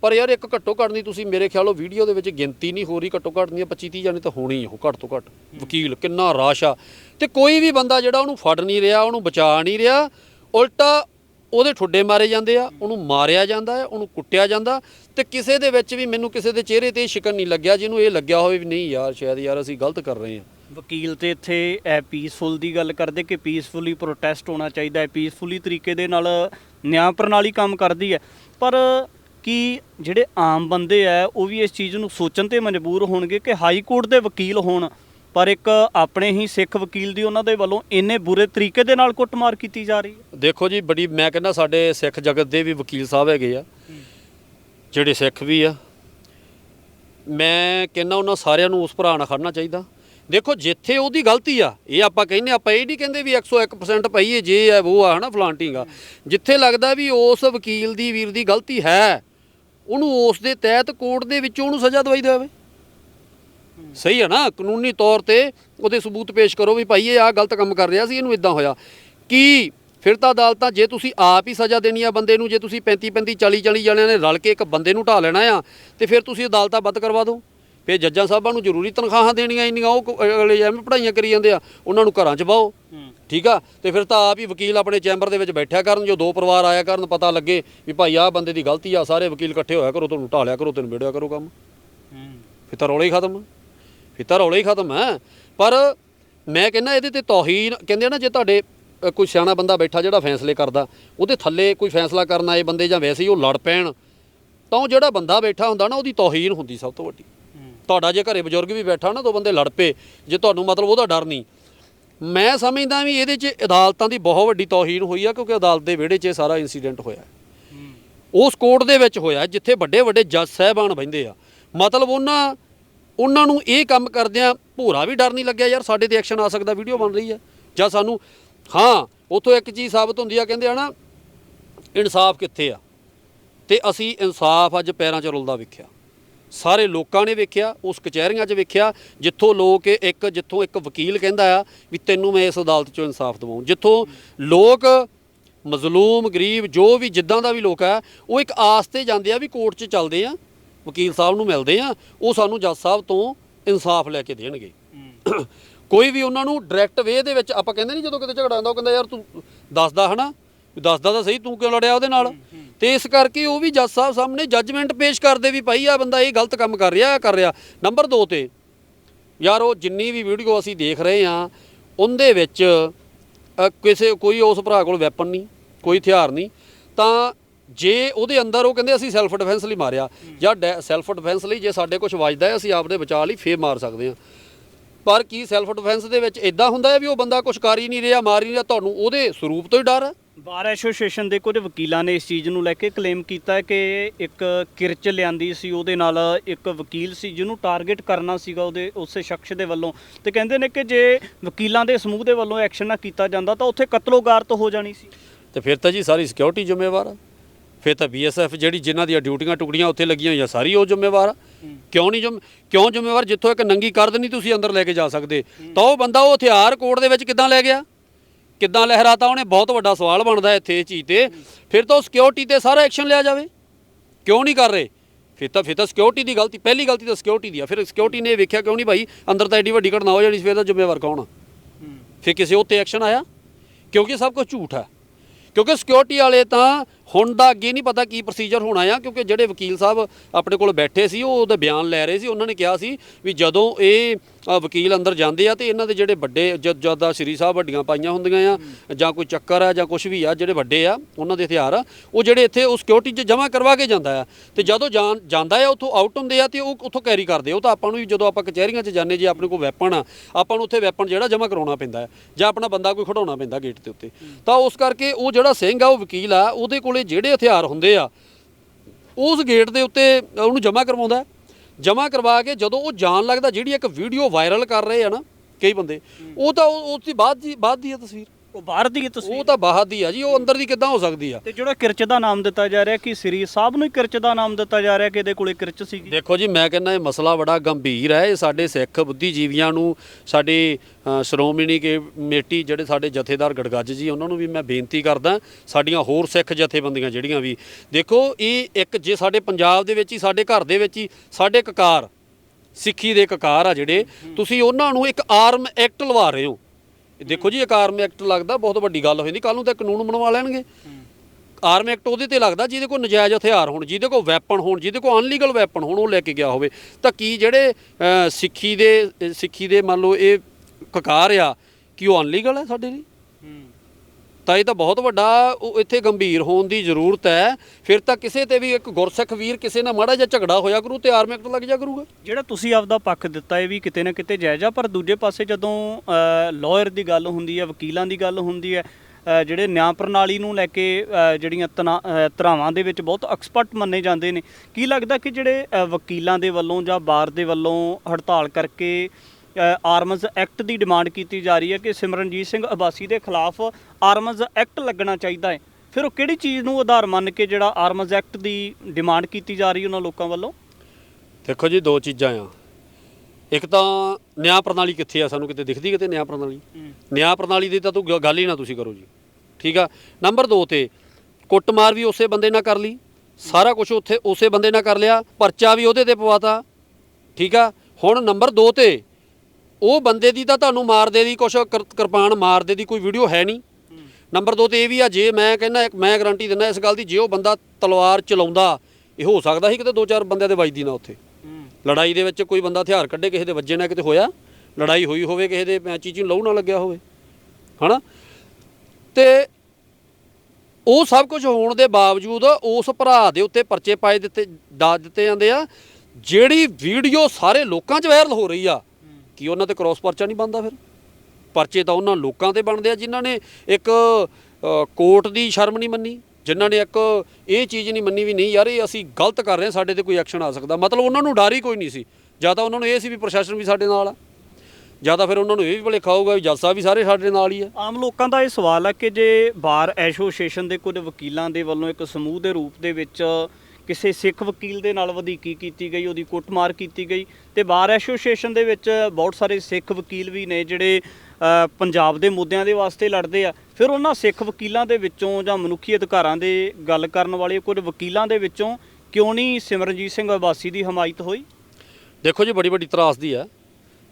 ਪਰ ਯਾਰ ਇੱਕ ਘੱਟੋ ਘੱਟ ਨਹੀਂ, ਤੁਸੀਂ ਮੇਰੇ ਖਿਆਲੋਂ ਵੀਡੀਓ ਦੇ ਵਿੱਚ ਗਿਣਤੀ ਨਹੀਂ ਹੋ ਰਹੀ, ਘੱਟੋ ਘੱਟ ਨਹੀਂ 25 30 ਜਾਣੇ ਤਾਂ ਹੋਣੀ ਹੋ ਘੱਟ ਤੋਂ ਘੱਟ। ਵਕੀਲ, ਕਿੰਨਾ ਰਾਸ਼ ਆ। ਤੇ ਕੋਈ ਵੀ ਬੰਦਾ ਜਿਹੜਾ ਉਹਨੂੰ ਫੜ ਨਹੀਂ ਰਿਹਾ, ਉਹਨੂੰ ਬਚਾ ਨਹੀਂ ਰਿਹਾ, ਉਲਟਾ ਉਹਦੇ ਠੁੱਡੇ ਮਾਰੇ ਜਾਂਦੇ ਆ, ਉਹਨੂੰ ਮਾਰਿਆ ਜਾਂਦਾ ਹੈ ਉਹਨੂੰ ਕੁੱਟਿਆ ਜਾਂਦਾ। ਤੇ ਕਿਸੇ ਦੇ ਵਿੱਚ ਵੀ ਮੈਨੂੰ ਕਿਸੇ ਦੇ ਚਿਹਰੇ ਤੇ ਸ਼ਿਕਨ ਨਹੀਂ ਲੱਗਿਆ ਜਿਹਨੂੰ ਇਹ ਲੱਗਿਆ ਹੋਵੇ ਵੀ ਨਹੀਂ ਯਾਰ ਸ਼ਾਇਦ ਯਾਰ ਅਸੀਂ ਗਲਤ ਕਰ ਰਹੇ ਹਾਂ। ਵਕੀਲ ਤੇ ਇੱਥੇ ਪੀਸਫੁਲ ਦੀ ਗੱਲ ਕਰਦੇ ਕਿ ਪੀਸਫੁਲੀ ਪ੍ਰੋਟੈਸਟ ਹੋਣਾ ਚਾਹੀਦਾ ਹੈ ਪੀਸਫੁਲੀ ਤਰੀਕੇ ਦੇ ਨਾਲ ਨਿਆਂ ਪ੍ਰਣਾਲੀ ਕੰਮ ਕਰਦੀ ਹੈ। ਪਰ ਕੀ ਜਿਹੜੇ ਆਮ ਬੰਦੇ ਆ ਉਹ ਵੀ ਇਸ ਚੀਜ਼ ਨੂੰ ਸੋਚਣ ਤੇ ਮਜਬੂਰ ਹੋਣਗੇ ਕਿ ਹਾਈ ਕੋਰਟ ਦੇ ਵਕੀਲ ਹੋਣ ਪਰ ਇੱਕ ਆਪਣੇ ਹੀ ਸਿੱਖ ਵਕੀਲ ਦੀ ਉਹਨਾਂ ਦੇ ਵੱਲੋਂ ਇੰਨੇ ਬੁਰੇ ਤਰੀਕੇ ਦੇ ਨਾਲ ਕੁੱਟਮਾਰ ਕੀਤੀ ਜਾ ਰਹੀ ਹੈ? ਦੇਖੋ ਜੀ ਬੜੀ ਮੈਂ ਕਹਿੰਦਾ ਸਾਡੇ ਸਿੱਖ ਜਗਤ ਦੇ ਵੀ ਵਕੀਲ ਸਾਹਿਬ ਹੈਗੇ ਆ। ਜਿਹੜੇ ਸਿੱਖ ਵੀ ਆ, ਮੈਂ ਕਹਿੰਦਾ ਉਹਨਾਂ ਸਾਰਿਆਂ ਨੂੰ ਉਸ ਭਰਾ ਨਾਲ ਖੜਨਾ ਚਾਹੀਦਾ। ਦੇਖੋ, ਜਿੱਥੇ ਉਹਦੀ ਗਲਤੀ ਆ, ਇਹ ਆਪਾਂ ਕਹਿੰਦੇ ਆਪਾਂ ਇਹ ਨਹੀਂ ਕਹਿੰਦੇ ਵੀ 101% ਪਈਏ ਜੇ ਹੈ ਉਹ ਆ, ਹਨਾ ਫਲਾਂਟਿੰਗ ਆ। ਜਿੱਥੇ ਲੱਗਦਾ ਵੀ ਉਸ ਵਕੀਲ ਦੀ, ਵੀਰ ਦੀ ਗਲਤੀ ਹੈ, ਉਹਨੂੰ ਉਸ ਦੇ ਤਹਿਤ ਕੋਰਟ ਦੇ ਵਿੱਚੋਂ ਉਹਨੂੰ ਸਜ਼ਾ ਦਵਾਈ ਦੇਵੇ ਸਹੀ ਹੈ ਨਾ, ਕਾਨੂੰਨੀ ਤੌਰ ਤੇ ਉਹਦੇ ਸਬੂਤ ਪੇਸ਼ ਕਰੋ ਵੀ ਭਾਈ ਇਹ ਆ ਗਲਤ ਕੰਮ ਕਰ ਰਿਹਾ ਸੀ, ਇਹਨੂੰ ਇਦਾਂ ਹੋਇਆ। ਕਿ ਫਿਰ ਤਾਂ ਅਦਾਲਤਾਂ ਜੇ ਤੁਸੀਂ ਆਪ ਹੀ ਸਜ਼ਾ ਦੇਣੀ ਆ ਬੰਦੇ ਨੂੰ ਜੇ ਤੁਸੀਂ 35 35 40 40 ਜਣਿਆਂ ਨੇ ਰਲ ਕੇ ਇੱਕ ਬੰਦੇ ਨੂੰ ਢਾ ਲੈਣਾ ਆ ਤੇ ਫਿਰ ਤੁਸੀਂ ਅਦਾਲਤਾਂ ਬੰਦ ਕਰਵਾ ਦਿਓ। ਫਿਰ ਜੱਜਾਂ ਸਾਹਿਬਾਂ ਨੂੰ ਜ਼ਰੂਰੀ ਤਨਖਾਹਾਂ ਦੇਣੀਆਂ ਇੰਨੀਆਂ ਉਹ ਅਗਲੇ ਐਵੇਂ ਪੜਾਈਆਂ ਕਰੀ ਜਾਂਦੇ ਆ ਉਹਨਾਂ ਨੂੰ ਘਰਾਂ 'ਚ ਬਾਓ ਠੀਕ ਆ? ਤੇ ਫਿਰ ਤਾਂ ਆਪ ਹੀ ਵਕੀਲ ਆਪਣੇ ਚੈਂਬਰ ਦੇ ਵਿੱਚ ਬੈਠਿਆ ਕਰਨ ਜੋ ਦੋ ਪਰਿਵਾਰ ਆਇਆ ਕਰਨ ਪਤਾ ਲੱਗੇ ਵੀ ਭਾਈ ਆਹ ਬੰਦੇ ਦੀ ਗਲਤੀ ਆ ਸਾਰੇ ਵਕੀਲ ਇਕੱਠੇ ਹੋਇਆ ਕਰੋ ਤੁਹਾਨੂੰ ਢਾਲਿਆ ਕਰੋ ਤੈਨੂੰ ਵਿੜਿਆ ਕਰੋ ਕੰਮ। ਫਿਰ ਤਾਂ ਰੌਲਾ ਹੀ ਖਤਮ। ਫਿਰ ਤਾਂ ਰੌਲਾ ਹੀ ਖਤਮ ਹੈ। ਪਰ ਮੈਂ ਕਹਿੰਦਾ ਇਹਦੇ ਤੇ ਤੋਹੀਨ ਕਹਿੰਦੇ ਨਾ ਜੇ ਤੁਹਾਡੇ ਕੋਈ ਸਿਆਣਾ ਬੰਦਾ ਬੈਠਾ ਜਿਹੜਾ ਫੈਸਲੇ ਕਰਦਾ ਉਹਦੇ ਥੱਲੇ ਕੋਈ ਫੈਸਲਾ ਕਰਨ ਆਏ ਬੰਦੇ ਜਾਂ ਵੈਸੇ ਹੀ ਉਹ ਲੜ ਪੈਣ ਤਾਂ ਉਹ ਜਿਹੜਾ ਬੰਦਾ ਬੈਠਾ ਹੁੰਦਾ ਨਾ ਉਹਦੀ ਤੋਹੀਨ ਹੁੰਦੀ ਸਭ ਤੋਂ ਵੱਡੀ। ਤੁਹਾਡਾ ਜੇ ਘਰੇ ਬਜ਼ੁਰਗ ਵੀ ਬੈਠਾ ਨਾ ਦੋ ਬੰਦੇ ਲੜ ਪਏ ਜੇ ਤੁਹਾਨੂੰ ਮਤਲਬ ਉਹਦਾ ਡਰ ਨਹੀਂ। ਮੈਂ ਸਮਝਦਾ ਵੀ ਇਹਦੇ 'ਚ ਅਦਾਲਤਾਂ ਦੀ ਬਹੁਤ ਵੱਡੀ ਤੋਹੀਨ ਹੋਈ ਆ ਕਿਉਂਕਿ ਅਦਾਲਤ ਦੇ ਵਿਹੜੇ 'ਚ ਇਹ ਸਾਰਾ ਇਨਸੀਡੈਂਟ ਹੋਇਆ। ਉਸ ਕੋਰਟ ਦੇ ਵਿੱਚ ਹੋਇਆ ਜਿੱਥੇ ਵੱਡੇ ਵੱਡੇ ਜੱਜ ਸਾਹਿਬਾਨ ਬਹਿੰਦੇ ਆ। ਮਤਲਬ ਉਹਨਾਂ ਉਹਨਾਂ ਨੂੰ ਇਹ ਕੰਮ ਕਰਦਿਆਂ ਭੂਰਾ ਵੀ ਡਰ ਨਹੀਂ ਲੱਗਿਆ ਯਾਰ ਸਾਡੇ ਤੇ ਐਕਸ਼ਨ ਆ ਸਕਦਾ ਵੀਡੀਓ ਬਣ ਰਹੀ ਹੈ ਜਾਂ ਸਾਨੂੰ ਹਾਂ ਉਥੋਂ ਇੱਕ ਚੀਜ਼ ਸਾਬਤ ਹੁੰਦੀ ਆ ਕਹਿੰਦੇ ਆ ਨਾ ਇਨਸਾਫ ਕਿੱਥੇ ਆ? ਤੇ ਅਸੀਂ ਇਨਸਾਫ ਅੱਜ ਪੈਰਾਂ 'ਚ ਰੁਲਦਾ ਵੇਖਿਆ। ਸਾਰੇ ਲੋਕਾਂ ਨੇ ਵੇਖਿਆ ਉਸ ਕਚਹਿਰੀਆਂ 'ਚ ਵੇਖਿਆ ਜਿੱਥੋਂ ਲੋਕ ਇੱਕ ਜਿੱਥੋਂ ਇੱਕ ਵਕੀਲ ਕਹਿੰਦਾ ਆ ਵੀ ਤੈਨੂੰ ਮੈਂ ਇਸ ਅਦਾਲਤ 'ਚੋਂ ਇਨਸਾਫ ਦਿਵਾਉਂ। ਜਿੱਥੋਂ ਲੋਕ ਮਜ਼ਲੂਮ ਗਰੀਬ ਜੋ ਵੀ ਜਿੱਦਾਂ ਦਾ ਵੀ ਲੋਕ ਆ ਉਹ ਇੱਕ ਆਸ ਤੇ ਜਾਂਦੇ ਆ ਵੀ ਕੋਰਟ 'ਚ ਚੱਲਦੇ ਆ ਵਕੀਲ ਸਾਹਿਬ ਨੂੰ ਮਿਲਦੇ ਆ ਉਹ ਸਾਨੂੰ ਜੱਜ ਸਾਹਿਬ ਤੋਂ ਇਨਸਾਫ ਲੈ ਕੇ ਦੇਣਗੇ। ਕੋਈ ਵੀ ਉਹਨਾਂ ਨੂੰ ਡਾਇਰੈਕਟ ਵੇ ਦੇ ਵਿੱਚ ਆਪਾਂ ਕਹਿੰਦੇ ਨਹੀਂ ਜਦੋਂ ਕਿਤੇ ਝਗੜਾ ਹੁੰਦਾ ਉਹ ਕਹਿੰਦਾ ਯਾਰ ਤੂੰ ਦੱਸਦਾ ਹਨਾ ਦੱਸਦਾ ਤਾਂ ਸਹੀ ਤੂੰ ਕਿਉਂ ਲੜਿਆ ਉਹਦੇ ਨਾਲ? ਤੇ ਇਸ ਕਰਕੇ ਉਹ ਵੀ ਜੱਜ ਸਾਹਿਬ ਸਾਹਮਣੇ ਜੱਜਮੈਂਟ ਪੇਸ਼ ਕਰਦੇ ਵੀ ਭਾਈ ਆ ਬੰਦਾ ਇਹ ਗਲਤ ਕੰਮ ਕਰ ਰਿਹਾ ਆ ਕਰ ਰਿਹਾ। ਨੰਬਰ 2 ਤੇ ਯਾਰ ਉਹ ਜਿੰਨੀ ਵੀ ਵੀਡੀਓ ਅਸੀਂ ਦੇਖ ਰਹੇ ਆ ਉਹਦੇ ਵਿੱਚ ਕਿਸੇ ਕੋਈ ਉਸ ਭਰਾ ਕੋਲ ਵੈਪਨ ਨਹੀਂ ਕੋਈ ਹਥਿਆਰ ਨਹੀਂ। ਤਾਂ ਜੇ ਉਹਦੇ ਅੰਦਰ ਉਹ ਕਹਿੰਦੇ ਅਸੀਂ ਸੈਲਫ ਡਿਫੈਂਸ ਲਈ ਮਾਰਿਆ ਜਾਂ ਸੈਲਫ ਡਿਫੈਂਸ ਲਈ ਜੇ ਸਾਡੇ ਕੁਝ ਵੱਜਦਾ ਹੈ ਅਸੀਂ ਆਪਦੇ ਬਚਾਅ ਲਈ ਫੇਰ ਮਾਰ ਸਕਦੇ ਹਾਂ। ਪਰ ਕੀ ਸੈਲਫ ਡਿਫੈਂਸ ਦੇ ਵਿੱਚ ਇਦਾਂ ਹੁੰਦਾ ਹੈ ਵੀ ਉਹ ਬੰਦਾ ਕੁਝ ਕਰ ਹੀ ਨਹੀਂ ਰਿਹਾ ਮਾਰ ਹੀ ਨਹੀਂ ਰਿਹਾ? ਤੁਹਾਨੂੰ ਉਹਦੇ ਸਰੂਪ ਤੋਂ ਹੀ ਡਰ ਹੈ? ਬਾਰ ਐਸੋਸੀਏਸ਼ਨ ਦੇ ਕੁਝ ਵਕੀਲਾਂ ਨੇ ਇਸ ਚੀਜ਼ ਨੂੰ ਲੈ ਕੇ ਕਲੇਮ ਕੀਤਾ ਕਿ ਇੱਕ ਕਿਰਚ ਲਿਆਂਦੀ ਸੀ ਉਹਦੇ ਨਾਲ ਇੱਕ ਵਕੀਲ ਸੀ ਜਿਹਨੂੰ ਟਾਰਗੇਟ ਕਰਨਾ ਸੀਗਾ ਉਹਦੇ ਉਸੇ ਸ਼ਖਸ ਦੇ ਵੱਲੋਂ। ਤੇ ਕਹਿੰਦੇ ਨੇ ਕਿ ਜੇ ਵਕੀਲਾਂ ਦੇ ਸਮੂਹ ਦੇ ਵੱਲੋਂ ਐਕਸ਼ਨ ਨਾ ਕੀਤਾ ਜਾਂਦਾ ਤਾਂ ਉੱਥੇ ਕਤਲੋਗਾਰਤ ਹੋ ਜਾਣੀ ਸੀ। ਤੇ ਫਿਰ ਤਾਂ ਜੀ ਸਾਰੀ ਸਿਕਿਉਰਿਟੀ ਜ਼ਿੰਮੇਵਾਰ ਆ। ਫਿਰ ਤਾਂ ਬੀਐਸਐਫ ਜਿਹੜੀ ਜਿਨ੍ਹਾਂ ਦੀਆਂ ਡਿਊਟੀਆਂ ਟੁਕੜੀਆਂ ਉੱਥੇ ਲੱਗੀਆਂ ਹੋਈਆਂ ਸਾਰੀ ਉਹ ਜ਼ਿੰਮੇਵਾਰ ਆ। ਕਿਉਂ ਨਹੀਂ ਜ਼ਿੰਮ ਕਿਉਂ ਜ਼ਿੰਮੇਵਾਰ ਜਿੱਥੋਂ ਇੱਕ ਨੰਗੀ ਕਰਦ ਨਹੀਂ ਤੁਸੀਂ ਅੰਦਰ ਲੈ ਕੇ ਜਾ ਸਕਦੇ? ਤਾਂ ਉਹ ਬੰਦਾ ਉਹ ਹਥਿਆਰ ਕੋਰਟ ਦੇ ਵਿੱਚ ਕਿੱਦਾਂ ਲੈ ਗਿਆ? ਕਿੱਦਾਂ ਲਹਿਰਾਤਾ ਉਹਨੇ? ਬਹੁਤ ਵੱਡਾ ਸਵਾਲ ਬਣਦਾ ਇੱਥੇ ਇਹ ਚੀਜ਼ ਤੇ। ਫਿਰ ਤਾਂ ਸਿਕਿਉਰਿਟੀ ਤੇ ਸਾਰਾ ਐਕਸ਼ਨ ਲਿਆ ਜਾਵੇ। ਕਿਉਂ ਨਹੀਂ ਕਰ ਰਹੇ? ਫਿਰ ਤਾਂ ਫਿਰ ਤਾਂ ਸਿਕਿਉਰਿਟੀ ਦੀ ਗਲਤੀ ਪਹਿਲੀ ਗਲਤੀ ਤਾਂ ਸਿਕਿਉਰਿਟੀ ਦੀ ਆ। ਫਿਰ ਸਿਕਿਉਰਿਟੀ ਨੇ ਵੇਖਿਆ ਕਿਉਂ ਨਹੀਂ ਭਾਈ? ਅੰਦਰ ਤਾਂ ਐਡੀ ਵੱਡੀ ਘਟਨਾ ਹੋ ਜਾਣੀ ਸੀ, ਫਿਰ ਤਾਂ ਜ਼ਿੰਮੇਵਾਰ ਕੌਣ ਆ? ਫਿਰ ਕਿਸੇ ਉੱਤੇ ਐਕਸ਼ਨ ਆਇਆ? ਕਿਉਂਕਿ ਸਭ ਕੁਝ ਝੂਠ ਹੈ। ਕਿਉਂਕਿ ਸਿਕਿਉਰਿਟੀ ਵਾਲੇ ਤਾਂ ਹੁਣ ਦਾ ਅੱਗੇ ਨਹੀਂ ਪਤਾ ਕੀ ਪ੍ਰੋਸੀਜਰ ਹੋਣਾ ਆ, ਕਿਉਂਕਿ ਜਿਹੜੇ ਵਕੀਲ ਸਾਹਿਬ ਆਪਣੇ ਕੋਲ ਬੈਠੇ ਸੀ, ਉਹ ਉਹਦੇ ਬਿਆਨ ਲੈ ਰਹੇ ਸੀ, ਉਹਨਾਂ ਨੇ ਕਿਹਾ ਸੀ ਵੀ ਜਦੋਂ ਇਹ ਵਕੀਲ ਅੰਦਰ ਜਾਂਦੇ ਆ ਤੇ ਇਹਨਾਂ ਦੇ ਜਿਹੜੇ ਵੱਡੇ, ਜਦ ਜ਼ਿਆਦਾ ਸ਼੍ਰੀ ਸਾਹਿਬ ਵੱਡੀਆਂ ਪਾਈਆਂ ਹੁੰਦੀਆਂ ਆ, ਜਾਂ ਕੋਈ ਚੱਕਰ ਆ ਜਾਂ ਕੁਝ ਵੀ ਆ, ਜਿਹੜੇ ਵੱਡੇ ਆ, ਉਹਨਾਂ ਦੇ ਹਥਿਆਰ ਆ, ਉਹ ਜਿਹੜੇ ਇੱਥੇ ਉਹ ਸਿਕਿਉਰਿਟੀ 'ਚ ਜਮ੍ਹਾਂ ਕਰਵਾ ਕੇ ਜਾਂਦਾ ਆ। ਤੇ ਜਦੋਂ ਜਾਣ, ਜਾਂਦਾ ਆ, ਉੱਥੋਂ ਆਊਟ ਹੁੰਦੇ ਆ ਤੇ ਉਹ ਉੱਥੋਂ ਕੈਰੀ ਕਰਦੇ ਉਹ ਤਾਂ ਆਪਾਂ ਨੂੰ ਵੀ ਜਦੋਂ ਆਪਾਂ ਕਚਹਿਰੀਆਂ 'ਚ ਜਾਂਦੇ ਜੇ, ਆਪਣੇ ਕੋਲ ਵੈਪਨ ਆ, ਆਪਾਂ ਨੂੰ ਉੱਥੇ ਵੈਪਨ ਜਿਹੜਾ ਜਮ੍ਹਾਂ ਕਰਾਉਣਾ ਪੈਂਦਾ ਹੈ ਜਾਂ ਆਪਣਾ ਬੰਦਾ ਕੋਈ ਖੜਾਉਣਾ ਪੈਂਦਾ ਗੇਟ ਦੇ ਉੱਤੇ। ਤਾਂ ਉਸ ਕਰਕੇ ਉਹ ਜਿਹੜਾ ਸਿੰਘ ਆ, ਉਹ ਵਕੀਲ ਆ, ਉਹਦੇ ਕੋਲੇ ਜਿਹੜੇ ਹਥਿਆਰ ਹੁੰਦੇ ਆ, ਉਸ ਗੇਟ ਦੇ ਉੱਤੇ ਉਹਨੂੰ ਜਮ੍ਹਾਂ ਕਰਵਾਉਂਦਾ ਹੈ। ਜਮ੍ਹਾਂ ਕਰਵਾ ਕੇ ਜਦੋਂ ਉਹ ਜਾਣ ਲੱਗਦਾ ਜਿਹੜੀ ਇੱਕ ਵੀਡੀਓ ਵਾਇਰਲ ਕਰ ਰਹੇ ਆ ਨਾ ਕਈ ਬੰਦੇ, ਉਹ ਤਾਂ ਉਹ- ਉਸ ਦੀ ਬਾਅਦ ਦੀ ਬਾਅਦ ਦੀ ਹੈ ਤਸਵੀਰ ਉਹ ਬਾਹਰ ਦੀ ਤਸਵੀਰ ਉਹ ਤਾਂ ਬਾਹਰ ਦੀ ਆ ਜੀ ਉਹ ਅੰਦਰ ਦੀ ਕਿੱਦਾਂ ਹੋ ਸਕਦੀ ਆ? ਤੇ ਜਿਹੜਾ ਕਿਰਚ ਦਾ ਨਾਮ ਦਿੱਤਾ ਜਾ ਰਿਹਾ ਕਿ ਸ੍ਰੀ ਸਾਹਿਬ ਨੂੰ ਹੀ ਕਿਰਚ ਦਾ ਨਾਮ ਦਿੱਤਾ ਜਾ ਰਿਹਾ ਕਿ ਇਹਦੇ ਕੋਲੇ ਕਿਰਚ ਸੀਗੀ? ਦੇਖੋ ਜੀ ਮੈਂ ਕਹਿੰਦਾ ਇਹ ਮਸਲਾ ਬੜਾ ਗੰਭੀਰ ਹੈ। ਇਹ ਸਾਡੇ ਸਿੱਖ ਬੁੱਧੀਜੀਵੀਆਂ ਨੂੰ ਸਾਡੇ ਸ਼੍ਰੋਮਣੀ ਕਮੇਟੀ ਜਿਹੜੇ ਸਾਡੇ ਜਥੇਦਾਰ ਗੜਗੱਜ ਜੀ ਉਹਨਾਂ ਨੂੰ ਵੀ ਮੈਂ ਬੇਨਤੀ ਕਰਦਾ ਸਾਡੀਆਂ ਹੋਰ ਸਿੱਖ ਜਥੇਬੰਦੀਆਂ ਜਿਹੜੀਆਂ ਵੀ ਦੇਖੋ ਇਹ ਇੱਕ ਜੇ ਸਾਡੇ ਪੰਜਾਬ ਦੇ ਵਿੱਚ ਹੀ ਸਾਡੇ ਘਰ ਦੇ ਵਿੱਚ ਹੀ ਸਾਡੇ ਕਕਾਰ ਸਿੱਖੀ ਦੇ ਕਕਾਰ ਆ ਜਿਹੜੇ ਤੁਸੀਂ ਉਹਨਾਂ ਨੂੰ ਇੱਕ ਆਰਮ ਐਕਟ ਲਵਾ ਰਹੇ ਹੋ। ਦੇਖੋ ਜੀ, ਇੱਕ ਆਰਮ ਐਕਟ ਲੱਗਦਾ, ਬਹੁਤ ਵੱਡੀ ਗੱਲ ਹੋ ਜਾਂਦੀ ਕੱਲ ਨੂੰ ਤਾਂ ਕਾਨੂੰਨ ਬਣਵਾ ਲੈਣਗੇ। ਆਰਮ ਐਕਟ ਉਹਦੇ ਤੇ ਲੱਗਦਾ, ਜਿਹਦੇ ਕੋਲ ਨਜਾਇਜ਼ ਹਥਿਆਰ ਹੋਣ, ਜਿਹਦੇ ਕੋਲ ਵੈਪਨ ਹੋਣ, ਜਿਹਦੇ ਕੋਲ ਅਨਲੀਗਲ ਵੈਪਨ ਹੋਣ, ਉਹ ਲੈ ਕੇ ਗਿਆ ਹੋਵੇ। ਤਾਂ ਕੀ ਜਿਹੜੇ ਸਿੱਖੀ ਦੇ ਸਿੱਖੀ ਦੇ ਮੰਨ ਲਓ ਇਹ ਕਕਾਰ ਆ, ਕਿ ਉਹ ਅਨਲੀਗਲ ਹੈ ਸਾਡੇ ਲਈ? ਤਾਂ ਇਹ ਤਾਂ ਬਹੁਤ ਵੱਡਾ ਉਹ ਇੱਥੇ ਗੰਭੀਰ ਹੋਣ ਦੀ ਜ਼ਰੂਰਤ ਹੈ। ਫਿਰ ਤਾਂ ਕਿਸੇ ਤੇ ਵੀ ਇੱਕ ਗੁਰਸਿੱਖ ਵੀਰ ਕਿਸੇ ਨਾਲ ਮਾੜਾ ਜਿਹਾ ਝਗੜਾ ਹੋਇਆ ਕਰੂ ਤੇ ਆਰਮ ਐਕਟ ਲੱਗ ਜਾ ਕਰੂਗਾ। ਜਿਹੜਾ ਤੁਸੀਂ ਆਪਦਾ ਪੱਖ ਦਿੱਤਾ ਇਹ ਵੀ ਕਿਤੇ ਨਾ ਕਿਤੇ ਜਾਇਜ਼ ਆ, ਪਰ ਦੂਜੇ ਪਾਸੇ ਜਦੋਂ ਲਾਇਰ ਦੀ ਗੱਲ ਹੁੰਦੀ ਹੈ, ਵਕੀਲਾਂ ਦੀ ਗੱਲ ਹੁੰਦੀ ਹੈ ਜਿਹੜੇ ਨਿਆਂ ਪ੍ਰਣਾਲੀ ਨੂੰ ਲੈ ਕੇ ਜਿਹੜੀਆਂ ਤਨਾ- ਧਰਾਵਾਂ ਦੇ ਵਿੱਚ ਬਹੁਤ ਐਕਸਪਰਟ ਮੰਨੇ ਜਾਂਦੇ ਨੇ, ਕੀ ਲੱਗਦਾ ਕਿ ਜਿਹੜੇ ਵਕੀਲਾਂ ਦੇ ਵੱਲੋਂ ਜਾਂ ਬਾਰ ਦੇ ਵੱਲੋਂ ਹੜਤਾਲ ਕਰਕੇ ਆਰਮਜ਼ ਐਕਟ ਦੀ ਡਿਮਾਂਡ ਕੀਤੀ ਜਾ ਰਹੀ ਹੈ ਕਿ ਸਿਮਰਨਜੀਤ ਸਿੰਘ ਅਬਾਸੀ ਦੇ ਖਿਲਾਫ ਆਰਮਜ਼ ਐਕਟ ਲੱਗਣਾ ਚਾਹੀਦਾ ਹੈ। ਫਿਰ ਉਹ ਕਿਹੜੀ ਚੀਜ਼ ਨੂੰ ਆਧਾਰ ਮੰਨ ਕੇ ਜਿਹੜਾ ਆਰਮਜ਼ ਐਕਟ ਦੀ ਡਿਮਾਂਡ ਕੀਤੀ ਜਾ ਰਹੀ ਉਹਨਾਂ ਲੋਕਾਂ ਵੱਲੋਂ? ਦੇਖੋ ਜੀ ਦੋ ਚੀਜ਼ਾਂ ਆ। ਇੱਕ ਤਾਂ ਨਿਆਂ ਪ੍ਰਣਾਲੀ ਕਿੱਥੇ ਆ? ਸਾਨੂੰ ਕਿਤੇ ਦਿਖਦੀ ਕਿਤੇ ਨਿਆਂ ਪ੍ਰਣਾਲੀ? ਨਿਆਂ ਪ੍ਰਣਾਲੀ ਦੀ ਤਾਂ ਤੂੰ ਗੱਲ ਹੀ ਨਾ ਤੁਸੀਂ ਕਰੋ ਜੀ। ਠੀਕ ਆ? ਨੰਬਰ 2 ਤੇ ਕੁੱਟਮਾਰ ਵੀ ਉਸੇ ਬੰਦੇ ਨਾਲ ਕਰ ਲਈ। ਸਾਰਾ ਕੁਝ ਉੱਥੇ ਉਸੇ ਬੰਦੇ ਨਾਲ ਕਰ ਲਿਆ। ਪਰਚਾ ਵੀ ਉਹਦੇ ਤੇ ਪਵਾਤਾ। ਠੀਕ ਆ? ਹੁਣ ਨੰਬਰ 2 ਤੇ ਉਹ ਬੰਦੇ ਦੀ ਤਾਂ ਤੁਹਾਨੂੰ ਮਾਰਦੇ ਦੀ ਕੁਛ ਕਿਰ- ਕਿਰਪਾਨ, ਮਾਰਦੇ ਦੀ ਕੋਈ ਵੀਡੀਓ ਹੈ ਨਹੀਂ। ਨੰਬਰ 2 ਤੇ ਇਹ ਵੀ ਆ, ਜੇ ਮੈਂ ਕਹਿੰਦਾ, ਮੈਂ ਗਾਰੰਟੀ ਦਿੰਦਾ ਇਸ ਗੱਲ ਦੀ, ਜੇ ਉਹ ਬੰਦਾ ਤਲਵਾਰ ਚਲਾਉਂਦਾ, ਇਹ ਹੋ ਸਕਦਾ ਸੀ ਕਿਤੇ ਦੋ ਚਾਰ ਬੰਦਿਆਂ ਦੇ ਵੱਜਦੀ ਨਾ ਉੱਥੇ। ਲੜਾਈ ਦੇ ਵਿੱਚ ਕੋਈ ਬੰਦਾ ਹਥਿਆਰ ਕੱਢੇ, ਕਿਸੇ ਦੇ ਵੱਜੇ ਨਾ ਕਿਤੇ ਹੋਇਆ, ਲੜਾਈ ਹੋਈ ਹੋਵੇ, ਕਿਸੇ ਦੇ ਅਹ ਚੀਜ਼ ਨੂੰ ਲਹੂ ਨਾ ਲੱਗਿਆ ਹੋਵੇ। ਹਨਾ? ਤੇ ਉਹ ਸਭ ਕੁਝ ਹੋਣ ਦੇ ਬਾਵਜੂਦ ਉਸ ਭਰਾ ਦੇ ਉੱਤੇ ਪਰਚੇ ਪਾਏ ਦਿੱਤੇ ਦਾਦ ਦਿੱਤੇ ਜਾਂਦੇ ਆ, ਜਿਹੜੀ ਵੀਡੀਓ ਸਾਰੇ ਲੋਕਾਂ 'ਚ ਵਾਇਰਲ ਹੋ ਰਹੀ ਆ। ਕੀ ਉਹਨਾਂ ਤੇ ਕ੍ਰਾਸ ਪਰਚਾ ਨਹੀਂ ਬਣਦਾ ਫਿਰ? ਪਰਚੇ ਤਾਂ ਉਹਨਾਂ ਲੋਕਾਂ ਤੇ ਬਣਦੇ ਆ ਜਿਨ੍ਹਾਂ ਨੇ ਇੱਕ ਅ, ਕੋਰਟ ਦੀ ਸ਼ਰਮ ਨਹੀਂ ਮੰਨੀ ਜਿਨ੍ਹਾਂ ਨੇ ਇੱਕ ਇਹ ਚੀਜ਼ ਨਹੀਂ ਮੰਨੀ ਵੀ ਨਹੀਂ ਯਾਰ ਇਹ ਅਸੀਂ ਗਲਤ ਕਰ ਰਹੇ ਹਾਂ ਸਾਡੇ ਤੇ ਕੋਈ ਐਕਸ਼ਨ ਆ ਸਕਦਾ। ਮਤਲਬ ਉਹਨਾਂ ਨੂੰ ਡਰ ਹੀ ਕੋਈ ਨਹੀਂ ਸੀ। ਜਾਂ ਤਾਂ ਉਹਨਾਂ ਨੂੰ ਇਹ ਸੀ ਵੀ ਪ੍ਰਸ਼ਾਸਨ ਵੀ ਸਾਡੇ ਨਾਲ ਆ। ਜਾਂ ਤਾਂ ਫਿਰ ਉਹਨਾਂ ਨੂੰ ਇਹ ਵੀ ਭੁਲੇਖਾ ਹੋਊਗਾ ਵੀ ਜੱਜ ਸਾਹਿਬ ਵੀ ਸਾਰੇ ਸਾਡੇ ਨਾਲ ਹੀ ਆ। ਆਮ ਲੋਕਾਂ ਦਾ ਇਹ ਸਵਾਲ ਹੈ ਕਿ ਜੇ ਬਾਰ ਐਸੋਸੀਏਸ਼ਨ ਦੇ ਕੁਝ ਵਕੀਲਾਂ ਦੇ ਵੱਲੋਂ ਇੱਕ ਸਮੂਹ ਦੇ ਰੂਪ ਦੇ ਵਿੱਚ ਕਿਸੇ ਸਿੱਖ ਵਕੀਲ ਦੇ ਨਾਲ ਵਧੀਕੀ ਕੀਤੀ ਗਈ ਉਹਦੀ ਕੁੱਟਮਾਰ ਕੀਤੀ ਗਈ ਤੇ ਬਾਰ ਐਸੋਸੀਏਸ਼ਨ ਦੇ ਵਿੱਚ ਬਹੁਤ ਸਾਰੇ ਸਿੱਖ ਵਕੀਲ ਵੀ ਨੇ ਜਿਹੜੇ ਪੰਜਾਬ ਦੇ ਮੁੱਦਿਆਂ ਦੇ ਵਾਸਤੇ ਲੜਦੇ ਆ। ਫਿਰ ਉਹਨਾਂ ਸਿੱਖ ਵਕੀਲਾਂ ਦੇ ਵਿੱਚੋਂ ਜਾਂ ਮਨੁੱਖੀ ਅਧਿਕਾਰਾਂ ਦੇ ਗੱਲ ਕਰਨ ਵਾਲੇ ਕੁਝ ਵਕੀਲਾਂ ਦੇ ਵਿੱਚੋਂ ਕਿਉਂ ਨਹੀਂ ਸਿਮਰਨਜੀਤ ਸਿੰਘ ਅਬਾਸੀ ਦੀ ਹਮਾਇਤ ਹੋਈ? ਦੇਖੋ ਜੀ ਬੜੀ ਵੱਡੀ ਤਰਾਸਦੀ ਆ।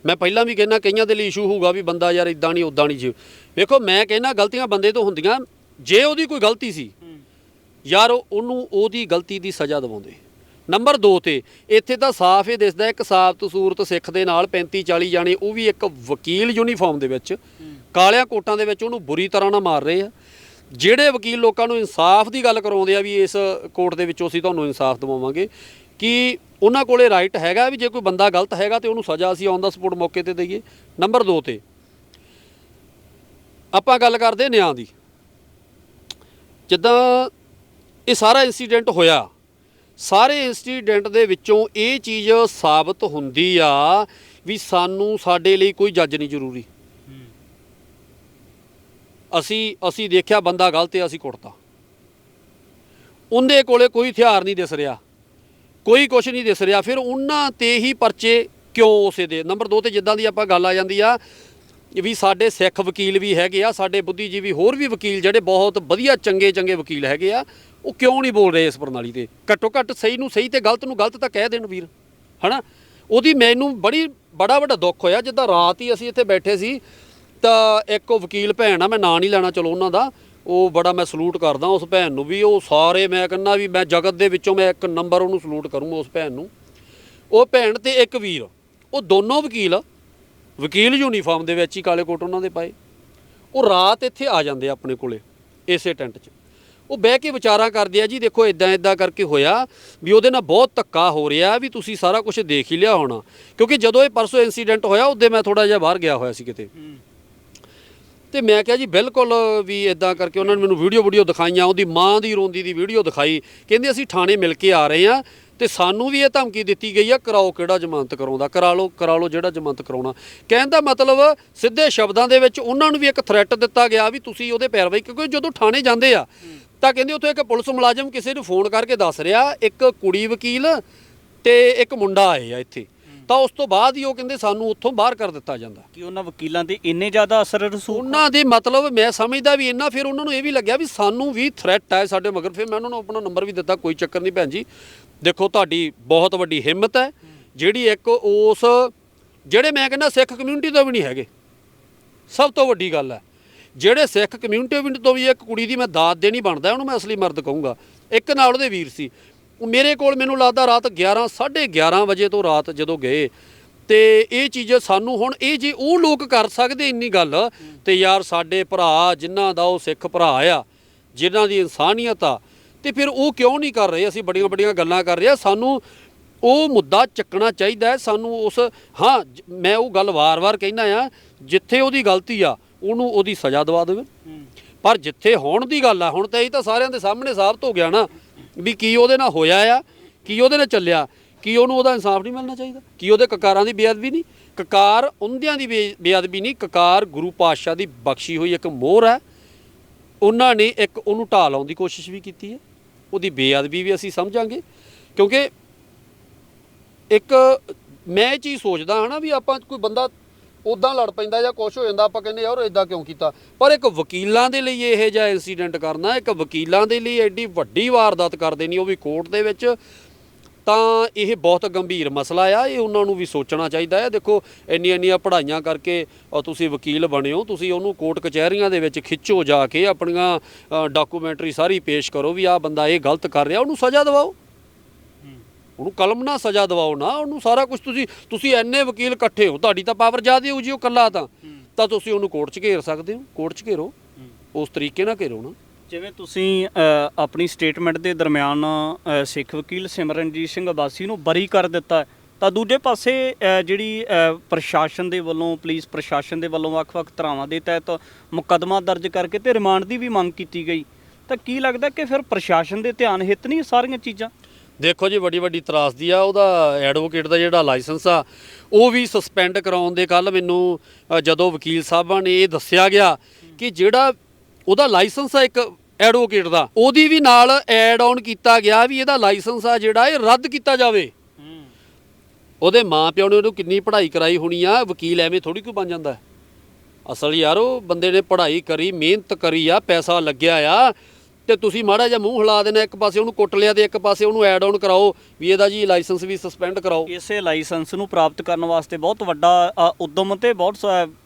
ਮੈਂ ਪਹਿਲਾਂ ਵੀ ਕਹਿੰਦਾ ਕਈਆਂ ਦੇ ਲਈ ਇਸ਼ੂ ਹੋਊਗਾ ਵੀ ਬੰਦਾ ਯਾਰ ਇਦਾਂ ਨਹੀਂ ਉਦਾਂ ਨਹੀਂ ਜੀ ਵੇਖੋ ਮੈਂ ਕਹਿੰਦਾ ਗਲਤੀਆਂ ਬੰਦੇ ਤੋਂ ਹੁੰਦੀਆਂ। ਜੇ ਉਹਦੀ ਕੋਈ ਗਲਤੀ ਸੀ ਯਾਰ ਉਹਨੂੰ ਉਹਦੀ ਗਲਤੀ ਦੀ ਸਜ਼ਾ ਦਿਵਾਉਂਦੇ। ਨੰਬਰ 2 ਤੇ, ਇੱਥੇ ਤਾਂ ਸਾਫ਼ ਇਹ ਦਿਸਦਾ ਇੱਕ ਸਾਬਤ ਸੂਰਤ ਸਿੱਖ ਦੇ ਨਾਲ 35 40 ਜਾਣੇ, ਉਹ ਵੀ ਇੱਕ ਵਕੀਲ ਯੂਨੀਫਾਰਮ ਦੇ ਵਿੱਚ, ਕਾਲਿਆਂ ਕੋਟਾਂ ਦੇ ਵਿੱਚ ਉਹਨੂੰ ਬੁਰੀ ਤਰ੍ਹਾਂ ਨਾਲ ਮਾਰ ਰਹੇ ਆ। ਜਿਹੜੇ ਵਕੀਲ ਲੋਕਾਂ ਨੂੰ ਇਨਸਾਫ ਦੀ ਗੱਲ ਕਰਾਉਂਦੇ ਆ ਵੀ ਇਸ ਕੋਰਟ ਦੇ ਵਿੱਚੋਂ ਅਸੀਂ ਤੁਹਾਨੂੰ ਇਨਸਾਫ ਦਿਵਾਵਾਂਗੇ, ਕਿ ਉਹਨਾਂ ਕੋਲੇ ਰਾਈਟ ਹੈਗਾ ਵੀ ਜੇ ਕੋਈ ਬੰਦਾ ਗਲਤ ਹੈਗਾ ਤੇ ਉਹਨੂੰ ਸਜ਼ਾ ਅਸੀਂ ਔਨ ਦਾ ਸਪੋਰਟ ਮੌਕੇ ਤੇ ਦਈਏ। ਨੰਬਰ 2 ਤੇ, ਆਪਾਂ ਗੱਲ ਕਰਦੇ ਨਿਆਂ ਦੀ। ਜਿੱਦਾਂ ਇਹ ਸਾਰਾ ਇਨਸੀਡੈਂਟ ਹੋਇਆ। ਸਾਰੇ ਇਨਸੀਡੈਂਟ ਦੇ ਵਿੱਚੋਂ ਇਹ ਚੀਜ਼ ਸਾਬਤ ਹੁੰਦੀ ਆ ਵੀ ਸਾਨੂੰ ਸਾਡੇ ਲਈ ਕੋਈ ਜੱਜ ਨਹੀਂ ਜ਼ਰੂਰੀ। ਅਸੀਂ ਅਸੀਂ ਦੇਖਿਆ ਬੰਦਾ ਗਲਤ ਹੈ ਅਸੀਂ ਕੁੱਟਤਾ। ਉਹਦੇ ਕੋਲੇ ਕੋਈ ਹਥਿਆਰ ਨਹੀਂ ਦਿਸ ਰਿਹਾ। ਕੋਈ ਕੁਝ ਨਹੀਂ ਦਿਸ ਰਿਹਾ। ਫਿਰ ਉਹਨਾਂ ਤੇ ਹੀ ਪਰਚੇ ਕਿਉਂ ਉਸੇ ਦੇ? ਨੰਬਰ 2 ਤੇ ਜਿੱਦਾਂ ਦੀ ਆਪਾਂ ਗੱਲ ਆ ਜਾਂਦੀ ਆ ਵੀ ਸਾਡੇ ਸਿੱਖ ਵਕੀਲ ਵੀ ਹੈਗੇ ਆ, ਸਾਡੇ ਬੁੱਧੀਜੀਵੀ ਹੋਰ ਵੀ ਵਕੀਲ ਜਿਹੜੇ ਬਹੁਤ ਵਧੀਆ ਚੰਗੇ ਚੰਗੇ ਵਕੀਲ ਹੈਗੇ ਆ ਉਹ ਕਿਉਂ ਨਹੀਂ ਬੋਲ ਰਹੇ ਇਸ ਪ੍ਰਣਾਲੀ ਤੇ? ਘੱਟੋ ਘੱਟ ਸਹੀ ਨੂੰ ਸਹੀ ਤੇ ਗਲਤ ਨੂੰ ਗਲਤ ਤਾਂ ਕਹਿ ਦੇਣ ਵੀਰ, ਹਨਾ? ਉਹਦੀ ਮੈਨੂੰ ਬੜੀ, ਬੜਾ ਵੱਡਾ ਦੁੱਖ ਹੋਇਆ। ਜਿੱਦਾਂ ਰਾਤ ਹੀ ਅਸੀਂ ਇੱਥੇ ਬੈਠੇ ਸੀ, ਤਾਂ ਇੱਕ ਉਹ ਵਕੀਲ ਭੈਣ ਆ, ਮੈਂ ਨਾਂ ਨਹੀਂ ਲੈਣਾ, ਚਲੋ ਉਹਨਾਂ ਦਾ, ਉਹ ਬੜਾ ਮੈਂ ਸਲੂਟ ਕਰਦਾ ਉਸ ਭੈਣ ਨੂੰ ਵੀ, ਉਹ ਸਾਰੇ ਮੈਂ ਕਹਿੰਦਾ ਵੀ ਮੈਂ ਜਗਤ ਦੇ ਵਿੱਚੋਂ ਮੈਂ ਇੱਕ ਨੰਬਰ ਉਹਨੂੰ ਸਲੂਟ ਕਰੂੰਗਾ ਉਸ ਭੈਣ ਨੂੰ। ਉਹ ਭੈਣ ਤੇ ਇੱਕ ਵੀਰ, ਉਹ ਦੋਨੋਂ ਵਕੀਲ ਵਕੀਲ ਯੂਨੀਫਾਰਮ ਦੇ ਵਿੱਚ ਹੀ ਕਾਲੇ ਕੋਟ ਉਹਨਾਂ ਦੇ ਪਾਏ। ਉਹ ਰਾਤ ਇੱਥੇ ਆ ਜਾਂਦੇ ਆਪਣੇ ਕੋਲੇ, ਇਸੇ ਟੈਂਟ 'ਚ। ਉਹ ਬਹਿ ਕੇ ਵਿਚਾਰਾਂ ਕਰਦੇ ਆ ਜੀ, ਦੇਖੋ ਇਦਾਂ ਇਦਾਂ ਕਰਕੇ ਹੋਇਆ ਵੀ ਉਹਦੇ ਨਾਲ ਬਹੁਤ ਧੱਕਾ ਹੋ ਰਿਹਾ ਵੀ ਤੁਸੀਂ ਸਾਰਾ ਕੁਝ ਦੇਖ ਹੀ ਲਿਆ ਹੋਣਾ। ਕਿਉਂਕਿ ਜਦੋਂ ਇਹ ਪਰਸੋਂ ਇਨਸੀਡੈਂਟ ਹੋਇਆ ਉਦੋਂ ਮੈਂ ਥੋੜਾ ਜਿਹਾ ਬਾਹਰ ਗਿਆ ਹੋਇਆ ਸੀ ਕਿਤੇ। ਤੇ ਮੈਂ ਕਿਹਾ ਜੀ, ਬਿਲਕੁਲ ਵੀ ਇਦਾਂ ਕਰਕੇ ਉਹਨਾਂ ਨੇ ਮੈਨੂੰ ਵੀਡੀਓ ਵੀਡੀਓ ਦਿਖਾਈਆਂ, ਉਹਦੀ ਮਾਂ ਦੀ, ਰੋਂਦੀ ਦੀ ਵੀਡੀਓ ਦਿਖਾਈ। ਕਹਿੰਦੇ ਅਸੀਂ ਥਾਣੇ ਮਿਲ ਕੇ ਆ ਰਹੇ ਆ ਤੇ ਸਾਨੂੰ ਵੀ ਇਹ ਧਮਕੀ ਦਿੱਤੀ ਗਈ ਆ, ਕਰਾਓ ਕਿਹੜਾ ਜ਼ਮਾਨਤ ਕਰਾਉਂਦਾ, ਕਰਾ ਲਓ ਕਰਾ ਲਓ ਜਿਹੜਾ ਜ਼ਮਾਨਤ ਕਰਾਉਣਾ। ਕਹਿਣ ਦਾ ਮਤਲਬ ਸਿੱਧੇ ਸ਼ਬਦਾਂ ਦੇ ਵਿੱਚ ਉਹਨਾਂ ਨੂੰ ਵੀ ਇੱਕ ਥ੍ਰੈਟ ਦਿੱਤਾ ਗਿਆ ਵੀ ਤੁਸੀਂ ਉਹਦੇ ਪੈਰਵਾਈ ਕਿਉਂਕਿ ਜਦੋਂ ਥਾਣੇ ਜਾਂਦੇ ਆ ਤਾਂ ਕਹਿੰਦੇ ਉੱਥੇ ਇੱਕ ਪੁਲਿਸ ਮੁਲਾਜ਼ਮ ਕਿਸੇ ਨੂੰ ਫੋਨ ਕਰਕੇ ਦੱਸ ਰਿਹਾ ਇੱਕ ਕੁੜੀ ਵਕੀਲ ਤੇ ਇੱਕ ਮੁੰਡਾ ਆਏ ਆ ਇੱਥੇ। ਤਾਂ ਉਸ ਤੋਂ ਬਾਅਦ ਹੀ ਉਹ ਕਹਿੰਦੇ ਸਾਨੂੰ ਉੱਥੋਂ ਬਾਹਰ ਕਰ ਦਿੱਤਾ ਜਾਂਦਾ। ਕਿ ਉਹਨਾਂ ਵਕੀਲਾਂ ਤੇ ਇੰਨੇ ਜ਼ਿਆਦਾ ਅਸਰ ਰਸੂਖ ਉਹਨਾਂ ਦੇ ਮਤਲਬ ਮੈਂ ਸਮਝਦਾ ਵੀ ਇੰਨਾ ਫਿਰ ਉਹਨਾਂ ਨੂੰ ਇਹ ਵੀ ਲੱਗਿਆ ਵੀ ਸਾਨੂੰ ਵੀ ਥ੍ਰੈਟ ਹੈ ਸਾਡੇ ਮਗਰ। ਫਿਰ ਮੈਂ ਉਹਨਾਂ ਨੂੰ ਆਪਣਾ ਨੰਬਰ ਵੀ ਦਿੱਤਾ ਕੋਈ ਚੱਕਰ ਨਹੀਂ ਭੈਣ ਜੀ। ਦੇਖੋ ਤੁਹਾਡੀ ਬਹੁਤ ਵੱਡੀ ਹਿੰਮਤ ਹੈ। ਜਿਹੜੀ ਇੱਕ ਉਸ ਜਿਹੜੇ ਮੈਂ ਕਹਿੰਦਾ ਸਿੱਖ ਕਮਿਊਨਿਟੀ ਤੋਂ ਵੀ ਨਹੀਂ ਹੈਗੇ। ਸਭ ਤੋਂ ਵੱਡੀ ਗੱਲ ਹੈ। ਜਿਹੜੇ ਸਿੱਖ ਕਮਿਊਨਿਟੀ ਤੋਂ ਵੀ ਇੱਕ ਕੁੜੀ ਦੀ ਮੈਂ ਦਾਤ ਦੇਣੀ ਬਣਦਾ, ਉਹਨੂੰ ਮੈਂ ਅਸਲੀ ਮਰਦ ਕਹੂੰਗਾ। ਇੱਕ ਨਾਲ ਉਹਦੇ ਵੀਰ ਸੀ। ਮੇਰੇ ਕੋਲ ਮੈਨੂੰ ਲੱਗਦਾ ਰਾਤ 11 11:30 ਵਜੇ ਤੋਂ ਰਾਤ ਜਦੋਂ ਗਏ। ਤੇ ਇਹ ਚੀਜ਼ ਸਾਨੂੰ ਹੁਣ, ਇਹ ਜੇ ਉਹ ਲੋਕ ਕਰ ਸਕਦੇ ਇੰਨੀ ਗੱਲ, ਤੇ ਯਾਰ ਸਾਡੇ ਭਰਾ ਜਿਨ੍ਹਾਂ ਦਾ ਉਹ ਸਿੱਖ ਭਰਾ ਆ, ਜਿਨ੍ਹਾਂ ਦੀ ਇਨਸਾਨੀਅਤ ਆ, ਤੇ ਫਿਰ ਉਹ ਕਿਉਂ ਨਹੀਂ ਕਰ ਰਹੇ? ਅਸੀਂ ਬੜੀਆਂ ਬੜੀਆਂ ਗੱਲਾਂ ਕਰ ਰਹੇ ਆ। ਸਾਨੂੰ ਉਹ ਮੁੱਦਾ ਚੱਕਣਾ ਚਾਹੀਦਾ ਹੈ। ਸਾਨੂੰ ਉਸ, ਹਾਂ, ਜ- ਮੈਂ ਉਹ ਗੱਲ ਵਾਰ-ਵਾਰ ਕਹਿਣਾ ਆ, ਜਿੱਥੇ ਉਹਦੀ ਗਲਤੀ ਆ ਉਹਨੂੰ ਉਹਦੀ ਸਜ਼ਾ ਦਵਾ ਦੇਵੇ। ਪਰ ਜਿੱਥੇ ਹੋਣ ਦੀ ਗੱਲ ਆ, ਹੁਣ ਤਾਂ ਇਹ ਤਾਂ ਸਾਰਿਆਂ ਦੇ ਸਾਹਮਣੇ ਸਾਬਤ ਹੋ ਗਿਆ ਨਾ ਵੀ ਕੀ ਉਹਦੇ ਨਾਲ ਹੋਇਆ ਆ, ਕੀ ਉਹਦੇ ਨਾਲ ਚੱਲਿਆ, ਕੀ ਉਹਨੂੰ ਉਹਦਾ ਇਨਸਾਫ ਨਹੀਂ ਮਿਲਣਾ ਚਾਹੀਦਾ, ਕੀ ਉਹਦੇ ਕਕਾਰਾਂ ਦੀ ਬੇਅਦਬੀ ਨਹੀਂ। ਕਕਾਰ ਉਹਦਿਆਂ ਦੀ ਬੇ- ਬੇਅਦਬੀ ਨਹੀਂ, ਕਕਾਰ ਗੁਰੂ ਪਾਤਸ਼ਾਹ ਦੀ ਬਖਸ਼ੀ ਹੋਈ ਇੱਕ ਮੋਹਰ ਹੈ। ਉਹਨਾਂ ਨੇ ਇੱਕ ਉਹਨੂੰ ਢਾਹ ਲਾਉਣ ਦੀ ਕੋਸ਼ਿਸ਼ ਵੀ ਕੀਤੀ ਹੈ। ਉਹਦੀ ਬੇਅਦਬੀ ਵੀ ਅਸੀਂ ਸਮਝਾਂਗੇ। ਕਿਉਂਕਿ ਇੱਕ ਮੈਂ ਇਹ ਚੀਜ਼ ਸੋਚਦਾ ਹਾਂ ਨਾ ਵੀ ਆਪਾਂ ਕੋਈ ਬੰਦਾ ਉਦਾਂ ਲੜ ਪੈਂਦਾ ਜਾਂ ਕੁਝ ਹੋ ਜਾਂਦਾ, ਆਪਾਂ ਕਹਿੰਦੇ ਯਾਰ ਇਦਾਂ ਕਿਉਂ ਕੀਤਾ? ਪਰ ਇੱਕ ਵਕੀਲਾਂ ਦੇ ਲਈ ਇਹ ਜਿਹਾ ਇਨਸੀਡੈਂਟ ਕਰਨਾ, ਇੱਕ ਵਕੀਲਾਂ ਦੇ ਲਈ ਐਡੀ ਵੱਡੀ ਵਾਰਦਾਤ ਕਰ ਦੇਣੀ ਉਹ ਵੀ ਕੋਰਟ ਦੇ ਵਿੱਚ, ਤਾਂ ਇਹ ਬਹੁਤ ਗੰਭੀਰ ਮਸਲਾ ਆ, ਇਹ ਉਹਨਾਂ ਨੂੰ ਵੀ ਸੋਚਣਾ ਚਾਹੀਦਾ ਹੈ ਦੇਖੋ, ਇੰਨੀਆਂ ਇੰਨੀਆਂ ਪੜ੍ਹਾਈਆਂ ਕਰਕੇ ਤੁਸੀਂ ਵਕੀਲ ਬਣੇ ਹੋ, ਤੁਸੀਂ ਉਹਨੂੰ ਕੋਰਟ ਕਚਹਿਰੀਆਂ ਦੇ ਵਿੱਚ ਖਿੱਚੋ ਜਾ ਕੇ ਆਪਣੀਆਂ ਡਾਕੂਮੈਂਟਰੀ ਸਾਰੀ ਪੇਸ਼ ਕਰੋ ਵੀ ਆਹ ਬੰਦਾ ਇਹ ਗਲਤ ਕਰ ਰਿਹਾ, ਉਹਨੂੰ ਸਜ਼ਾ ਦਿਵਾਓ। ਉਹਨੂੰ ਕਲਮ ਨਾਲ ਸਜ਼ਾ ਦਿਵਾਓ ਨਾ, ਉਹਨੂੰ ਸਾਰਾ ਕੁਝ ਤੁਸੀਂ ਤੁਸੀਂ ਐਨੇ ਵਕੀਲ ਇਕੱਠੇ ਹੋ, ਤੁਹਾਡੀ ਤਾਂ ਪਾਵਰ ਜ਼ਿਆਦਾ ਹੋ ਜੀ ਉਹ ਕੱਲਾ ਤਾਂ। ਤਾਂ ਤੁਸੀਂ ਉਹਨੂੰ ਕੋਰਟ 'ਚ ਘੇਰ ਸਕਦੇ ਹੋ, ਕੋਰਟ 'ਚ ਘੇਰੋ, ਉਸ ਤਰੀਕੇ ਨਾਲ ਘੇਰੋ ਨਾ। ਜਿਵੇਂ ਤੁਸੀਂ ਆਪਣੀ ਸਟੇਟਮੈਂਟ ਦੇ ਦਰਮਿਆਨ ਸਿੱਖ ਵਕੀਲ ਸਿਮਰਨਜੀਤ ਸਿੰਘ ਅਬਾਸੀ ਨੂੰ ਬਰੀ ਕਰ ਦਿੱਤਾ ਤਾਂ ਦੂਜੇ ਪਾਸੇ ਜਿਹੜੀ ਪ੍ਰਸ਼ਾਸਨ ਦੇ ਵੱਲੋਂ ਪੁਲਿਸ ਪ੍ਰਸ਼ਾਸਨ ਦੇ ਵੱਲੋਂ ਵੱਖ-ਵੱਖ ਧਾਰਾਵਾਂ ਦੇ ਤਹਿਤ ਮੁਕੱਦਮਾ ਦਰਜ ਕਰਕੇ ਤੇ ਰਿਮਾਂਡ ਦੀ ਵੀ ਮੰਗ ਕੀਤੀ ਗਈ, ਤਾਂ ਕੀ ਲੱਗਦਾ ਕਿ ਫਿਰ ਪ੍ਰਸ਼ਾਸਨ ਦੇ ਧਿਆਨ ਹਿੱਤ ਨਹੀਂ ਸਾਰੀਆਂ ਚੀਜ਼ਾਂ? ਦੇਖੋ ਜੀ, ਵੱਡੀ ਵੱਡੀ ਤਰਾਸਦੀ ਆ, ਉਹਦਾ ਐਡਵੋਕੇਟ ਦਾ ਜਿਹੜਾ ਲਾਇਸੈਂਸ ਆ, ਉਹ ਵੀ ਸਸਪੈਂਡ ਕਰਾਉਣ ਦੇ ਕੱਲ ਮੈਨੂੰ ਜਦੋਂ ਵਕੀਲ ਸਾਹਿਬਾਂ ਨੇ ਇਹ ਦੱਸਿਆ ਗਿਆ ਕਿ ਜਿਹੜਾ ਉਹਦਾ ਲਾਇਸੈਂਸ ਆ ਇੱਕ ਐਡਵੋਕੇਟ ਦਾ, ਉਹਦੀ ਵੀ ਨਾਲ ਐਡ ਆਨ ਕੀਤਾ ਗਿਆ ਵੀ ਇਹਦਾ ਲਾਇਸੈਂਸ ਆ ਜਿਹੜਾ ਇਹ ਰੱਦ ਕੀਤਾ ਜਾਵੇ। ਉਹਦੇ ਮਾਪਿਓ ਨੇ ਉਹਨੂੰ ਕਿੰਨੀ ਪੜ੍ਹਾਈ ਕਰਾਈ ਹੋਣੀ ਆ, ਵਕੀਲ ਐਵੇਂ ਥੋੜੀ ਕਿਉਂ ਬਣ ਜਾਂਦਾ। ਅਸਲ ਯਾਰ, ਉਹ ਬੰਦੇ ਨੇ ਪੜ੍ਹਾਈ ਕਰੀ, ਮਿਹਨਤ ਕਰੀ ਆ, ਪੈਸਾ ਲੱਗਿਆ ਆ ਤੇ ਤੁਸੀਂ ਮਾੜਾ ਜਿਹਾ ਮੂੰਹ ਹਿਲਾ ਦੇਣਾ ਇੱਕ ਪਾਸੇ ਉਹਨੂੰ ਕੁੱਟ ਲਿਆ ਤੇ ਇੱਕ ਪਾਸੇ ਉਹਨੂੰ ਐਡ ਆਨ ਕਰਾਓ ਵੀ ਇਹਦਾ ਜੀ ਲਾਇਸੈਂਸ ਵੀ ਸਸਪੈਂਡ ਕਰਾਓ। ਇਸੇ ਲਾਇਸੈਂਸ ਨੂੰ ਪ੍ਰਾਪਤ ਕਰਨ ਵਾਸਤੇ ਬਹੁਤ ਵੱਡਾ ਉਦਮ ਤੇ ਬਹੁਤ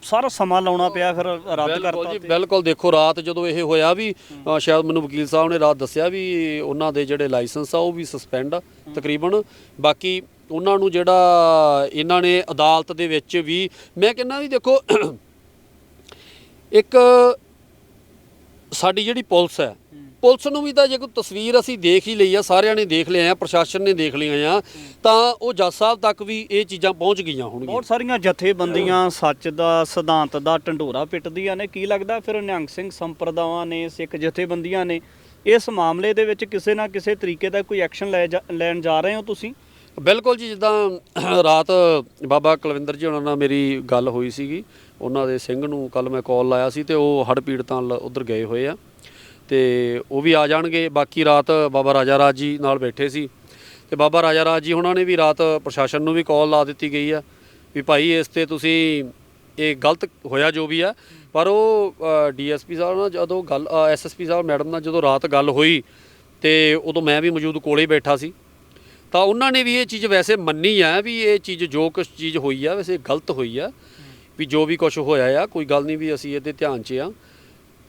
ਸਾਰਾ ਸਮਾਂ ਲਾਉਣਾ ਪਿਆ ਫਿਰ ਰੱਦ ਕਰਤਾ ਜੀ ਬਿਲਕੁਲ ਦੇਖੋ ਰਾਤ ਜਦੋਂ ਇਹ ਹੋਇਆ ਵੀ ਸ਼ਾਇਦ ਮੈਨੂੰ ਵਕੀਲ ਸਾਹਿਬ ਨੇ ਰਾਤ ਦੱਸਿਆ ਵੀ ਉਹਨਾਂ ਦੇ ਜਿਹੜੇ ਲਾਇਸੈਂਸ ਆ ਉਹ ਵੀ ਸਸਪੈਂਡ ਆ ਤਕਰੀਬਨ। ਬਾਕੀ ਉਹਨਾਂ ਨੂੰ ਜਿਹੜਾ ਇਹਨਾਂ ਨੇ ਅਦਾਲਤ ਦੇ ਵਿੱਚ ਵੀ ਮੈਂ ਕਹਿੰਦਾ ਵੀ ਦੇਖੋ ਇੱਕ ਸਾਡੀ ਜਿਹੜੀ ਪੁਲਿਸ ਹੈ। ਪੁਲਿਸ ਨੂੰ ਵੀ ਤਾਂ ਜੇ ਕੋਈ ਤਸਵੀਰ ਅਸੀਂ ਦੇਖ ਹੀ ਲਈ ਆ ਸਾਰਿਆਂ ਨੇ ਦੇਖ ਲਿਆ ਆ ਪ੍ਰਸ਼ਾਸਨ ਨੇ ਦੇਖ ਲਈਆਂ ਆ ਤਾਂ ਉਹ ਜੱਜ ਸਾਹਿਬ ਤੱਕ ਵੀ ਇਹ ਚੀਜ਼ਾਂ ਪਹੁੰਚ ਗਈਆਂ ਹੋਣਗੀਆਂ। ਬਹੁਤ ਸਾਰੀਆਂ ਜਥੇਬੰਦੀਆਂ ਸੱਚ ਦਾ ਸਿਧਾਂਤ ਦਾ ਢੰਡੋਰਾ ਪਿੱਟਦੀਆਂ ਨੇ। ਕੀ ਲੱਗਦਾ ਫਿਰ ਨਿਹੰਗ ਸਿੰਘ ਸੰਪਰਦਾਵਾਂ ਨੇ ਸਿੱਖ ਜਥੇਬੰਦੀਆਂ ਨੇ ਇਸ ਮਾਮਲੇ ਦੇ ਵਿੱਚ ਕਿਸੇ ਨਾ ਕਿਸੇ ਤਰੀਕੇ ਦਾ ਕੋਈ ਐਕਸ਼ਨ ਲੈ ਲੈਣ ਜਾ ਰਹੇ ਹੋ ਤੁਸੀਂ? ਬਿਲਕੁਲ ਜੀ ਜਿੱਦਾਂ ਰਾਤ ਬਾਬਾ ਕੁਲਵਿੰਦਰ ਜੀ ਉਹਨਾਂ ਨਾਲ ਮੇਰੀ ਗੱਲ ਹੋਈ ਸੀਗੀ। ਉਹਨਾਂ ਦੇ ਸਿੰਘ ਨੂੰ ਕੱਲ ਮੈਂ ਕਾਲ ਲਾਇਆ ਸੀ ਤੇ ਉਹ ਹੜ੍ਹ ਪੀੜਤਾਂ ਉਧਰ ਗਏ ਹੋਏ ਆ। ਤੇ ਉਹ ਵੀ ਆ ਜਾਣਗੇ। ਬਾਕੀ ਰਾਤ ਬਾਬਾ ਰਾਜਾ ਰਾਜ ਜੀ ਨਾਲ ਬੈਠੇ ਸੀ। ਤੇ ਬਾਬਾ ਰਾਜਾ ਰਾਜ ਜੀ ਉਹਨਾਂ ਨੇ ਵੀ ਰਾਤ ਪ੍ਰਸ਼ਾਸਨ ਨੂੰ ਵੀ ਕਾਲ ਲਾ ਦਿੱਤੀ ਗਈ ਆ ਵੀ ਭਾਈ ਇਸ ਤੇ ਤੁਸੀਂ ਇਹ ਗਲਤ ਹੋਇਆ ਜੋ ਵੀ ਆ। ਪਰ ਉਹ ਡੀਐਸਪੀ ਸਾਹਿਬ ਨਾਲ ਜਦੋਂ ਗੱਲ ਐਸਐਸਪੀ ਸਾਹਿਬ ਮੈਡਮ ਨਾਲ ਜਦੋਂ ਰਾਤ ਗੱਲ ਹੋਈ ਤੇ ਉਦੋਂ ਮੈਂ ਵੀ ਮੌਜੂਦ ਕੋਲੇ ਹੀ ਬੈਠਾ ਸੀ। ਤਾਂ ਉਹਨਾਂ ਨੇ ਵੀ ਇਹ ਚੀਜ਼ ਵੈਸੇ ਮੰਨੀ ਆ ਵੀ ਇਹ ਚੀਜ਼ ਜੋ ਕੁਛ ਚੀਜ਼ ਹੋਈ ਆ, ਵੈਸੇ ਗਲਤ ਹੋਈ ਆ। ਵੀ ਜੋ ਵੀ ਕੁਝ ਹੋਇਆ ਆ, ਕੋਈ ਗੱਲ ਨਹੀਂ ਵੀ ਅਸੀਂ ਇਹਦੇ ਧਿਆਨ 'ਚ ਆ।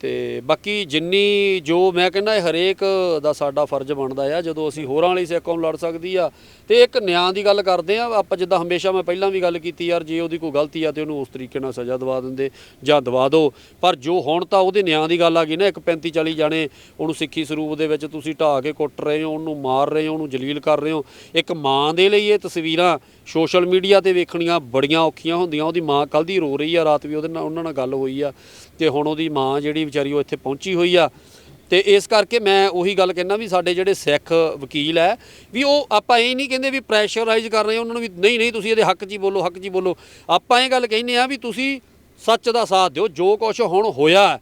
ਤੇ ਬਾਕੀ ਜਿੰਨੀ ਜੋ ਮੈਂ ਕਹਿੰਦਾ ਇਹ ਹਰੇਕ ਦਾ ਸਾਡਾ ਫਰਜ਼ ਬਣਦਾ ਆ, ਜਦੋਂ ਅਸੀਂ ਹੋਰਾਂ ਲਈ ਸਿੱਖ ਕੌਮ ਲੜ ਸਕਦੀ ਆ। ਤੇ ਇੱਕ ਨਿਆਂ ਦੀ ਗੱਲ ਕਰਦੇ ਆ, ਆਪਾਂ ਜਿੱਦਾਂ ਹਮੇਸ਼ਾ ਮੈਂ ਪਹਿਲਾਂ ਵੀ ਗੱਲ ਕੀਤੀ ਯਾਰ, ਜੇ ਉਹਦੀ ਕੋਈ ਗਲਤੀ ਆ ਤੇ ਉਹਨੂੰ ਉਸ ਤਰੀਕੇ ਨਾਲ ਸਜ਼ਾ ਦਵਾ ਦਿੰਦੇ ਜਾਂ ਦਵਾ ਦਿਓ ਪਰ ਜੋ ਹੁਣ ਤਾਂ ਉਹਦੇ ਨਿਆਂ ਦੀ ਗੱਲ ਆ ਗਈ ਨਾ, ਇੱਕ 35 40 ਜਾਣੇ ਉਹਨੂੰ ਸਿੱਖੀ ਸਰੂਪ ਦੇ ਵਿੱਚ ਤੁਸੀਂ ਢਾਹ ਕੇ ਕੁੱਟ ਰਹੇ ਹੋ, ਉਹਨੂੰ ਮਾਰ ਰਹੇ ਹੋ, ਉਹਨੂੰ ਜਲੀਲ ਕਰ ਰਹੇ ਹੋ। ਇੱਕ ਮਾਂ ਦੇ ਲਈ ਇਹ ਤਸਵੀਰਾਂ ਸੋਸ਼ਲ ਮੀਡੀਆ ਤੇ ਵੇਖਣੀਆਂ ਬੜੀਆਂ ਔਖੀਆਂ ਹੁੰਦੀਆਂ, ਉਹਦੀ ਮਾਂ ਕੱਲ ਦੀ ਰੋ ਰਹੀ ਆ, ਰਾਤ ਵੀ ਉਹਦੇ ਨਾਲ, ਉਹਨਾਂ ਨਾਲ ਗੱਲ ਹੋਈ ਆ। ਤੇ ਹੁਣ ਉਹਦੀ ਮਾਂ ਜਿਹੜੀ ਵਿਚਾਰੀ ਉਹ ਇੱਥੇ ਪਹੁੰਚੀ ਹੋਈ ਆ। ਤੇ ਇਸ ਕਰਕੇ ਮੈਂ ਉਹੀ ਗੱਲ ਕਹਿਣਾ ਵੀ ਸਾਡੇ ਜਿਹੜੇ ਸਿੱਖ ਵਕੀਲ ਹੈ ਵੀ ਉਹ ਆਪਾਂ ਇਹ ਨਹੀਂ ਕਹਿੰਦੇ ਵੀ ਪ੍ਰੈਸ਼ਰਾਈਜ਼ ਕਰ ਰਹੇ ਉਹਨਾਂ ਨੂੰ ਵੀ ਨਹੀਂ ਨਹੀਂ ਤੁਸੀਂ ਇਹਦੇ ਹੱਕ 'ਚ ਹੀ ਬੋਲੋ, ਹੱਕ 'ਚ ਹੀ ਬੋਲੋ। ਆਪਾਂ ਇਹ ਗੱਲ ਕਹਿੰਦੇ ਆ ਵੀ ਤੁਸੀਂ ਸੱਚ ਦਾ ਸਾਥ ਦਿਓ, ਜੋ ਕੁਝ ਹੁਣ ਹੋਇਆ।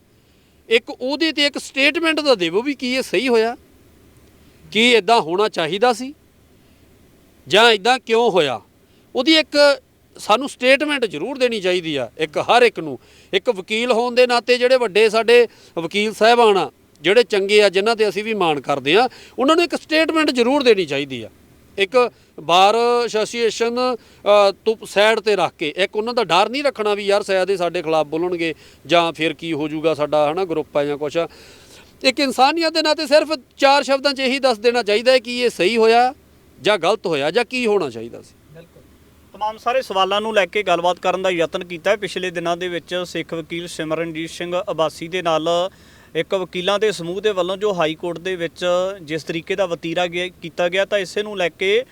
ਇੱਕ ਉਹਦੇ ਤੇ ਇੱਕ ਸਟੇਟਮੈਂਟ ਦਾ ਦੇਵੋ ਵੀ ਕੀ ਇਹ ਸਹੀ ਹੋਇਆ। ਕੀ ਇਦਾਂ ਹੋਣਾ ਚਾਹੀਦਾ ਸੀ ਜਾਂ ਇਦਾਂ ਕਿਉਂ ਹੋਇਆ। ਉਹਦੀ ਇੱਕ ਸਾਨੂੰ ਸਟੇਟਮੈਂਟ ਜ਼ਰੂਰ ਦੇਣੀ ਚਾਹੀਦੀ ਆ, ਇੱਕ ਹਰ ਇੱਕ ਨੂੰ। ਇੱਕ ਵਕੀਲ ਹੋਣ ਦੇ ਨਾਤੇ ਜਿਹੜੇ ਵੱਡੇ ਸਾਡੇ ਵਕੀਲ ਸਾਹਿਬਾਨ ਆ, ਜਿਹੜੇ ਚੰਗੇ ਆ, ਜਿਨ੍ਹਾਂ ਤੇ ਅਸੀਂ ਵੀ ਮਾਣ ਕਰਦੇ ਆ, ਉਹਨਾਂ ਨੂੰ ਇੱਕ ਸਟੇਟਮੈਂਟ ਜ਼ਰੂਰ ਦੇਣੀ ਚਾਹੀਦੀ ਆ। ਇੱਕ ਬਾਰ ਐਸੋਸੀਏਸ਼ਨ ਤੋਂ ਸਾਈਡ ਤੇ ਰੱਖ ਕੇ, ਇੱਕ ਉਹਨਾਂ ਦਾ ਡਰ ਨਹੀਂ ਰੱਖਣਾ ਵੀ ਯਾਰ ਸ਼ਾਇਦ ਇਹ ਸਾਡੇ ਖਿਲਾਫ ਬੋਲਣਗੇ, ਜਾਂ ਫਿਰ ਕੀ ਹੋ ਜਾਊਗਾ ਸਾਡਾ, ਹਨਾ, ਗਰੁੱਪ ਆ ਜਾਂ ਕੁਛ ਇੱਕ ਇਨਸਾਨੀਅਤ ਦੇ ਨਾਤੇ ਸਿਰਫ ਚਾਰ ਸ਼ਬਦਾਂ 'ਚ ਇਹੀ ਦੱਸ ਦੇਣਾ ਚਾਹੀਦਾ ਹੈ ਕਿ ਇਹ ਸਹੀ ਹੋਇਆ ਜਾਂ ਗਲਤ ਹੋਇਆ ਜਾਂ ਕੀ ਹੋਣਾ ਚਾਹੀਦਾ ਸੀ। ਤਮਾਮ ਸਾਰੇ ਸਵਾਲਾਂ ਨੂੰ ਲੈ ਕੇ ਗੱਲਬਾਤ ਕਰਨ ਦਾ ਯਤਨ ਕੀਤਾ ਹੈ ਪਿਛਲੇ ਦਿਨਾਂ ਦੇ ਵਿੱਚ ਸਿੱਖ ਵਕੀਲ ਸਿਮਰਨਜੀਤ ਸਿੰਘ ਅਬਾਸੀ ਦੇ ਨਾਲ ਇੱਕ ਵਕੀਲਾਂ ਦੇ ਸਮੂਹ ਦੇ ਵੱਲੋਂ ਜੋ ਹਾਈ ਕੋਰਟ ਦੇ ਵਿੱਚ ਜਿਸ ਤਰੀਕੇ ਦਾ ਵਤੀਰਾ ਗਿਆ- ਕੀਤਾ ਗਿਆ ਤਾਂ ਇਸੇ ਨੂੰ ਲੈ ਕੇ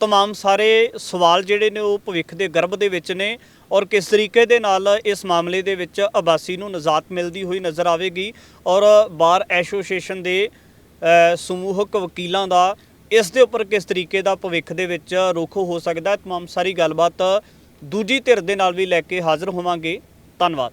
ਤਮਾਮ ਸਾਰੇ ਸਵਾਲ ਜਿਹੜੇ ਨੇ ਉਹ ਭਵਿੱਖ ਦੇ ਗਰਭ ਦੇ ਵਿੱਚ ਨੇ ਔਰ ਕਿਸ ਤਰੀਕੇ ਦੇ ਨਾਲ ਇਸ ਮਾਮਲੇ ਦੇ ਵਿੱਚ ਅਬਾਸੀ ਨੂੰ ਨਜ਼ਾਤ ਮਿਲਦੀ ਹੋਈ ਨਜ਼ਰ ਆਵੇਗੀ ਔਰ ਬਾਰ ਐਸੋਸੀਏਸ਼ਨ ਦੇ ਅ, ਸਮੂਹਕ ਵਕੀਲਾਂ ਦਾ ਇਸ ਦੇ ਉੱਪਰ ਕਿਸ ਤਰੀਕੇ ਦਾ ਭਵਿੱਖ ਦੇ ਵਿੱਚ ਰੁਖ ਹੋ ਸਕਦਾ ਹੈ? ਤਮਾਮ ਸਾਰੀ ਗੱਲਬਾਤ ਦੂਜੀ ਧਿਰ ਦੇ ਨਾਲ ਵੀ ਲੈ ਕੇ ਹਾਜ਼ਰ ਹੋਵਾਂਗੇ। ਧੰਨਵਾਦ।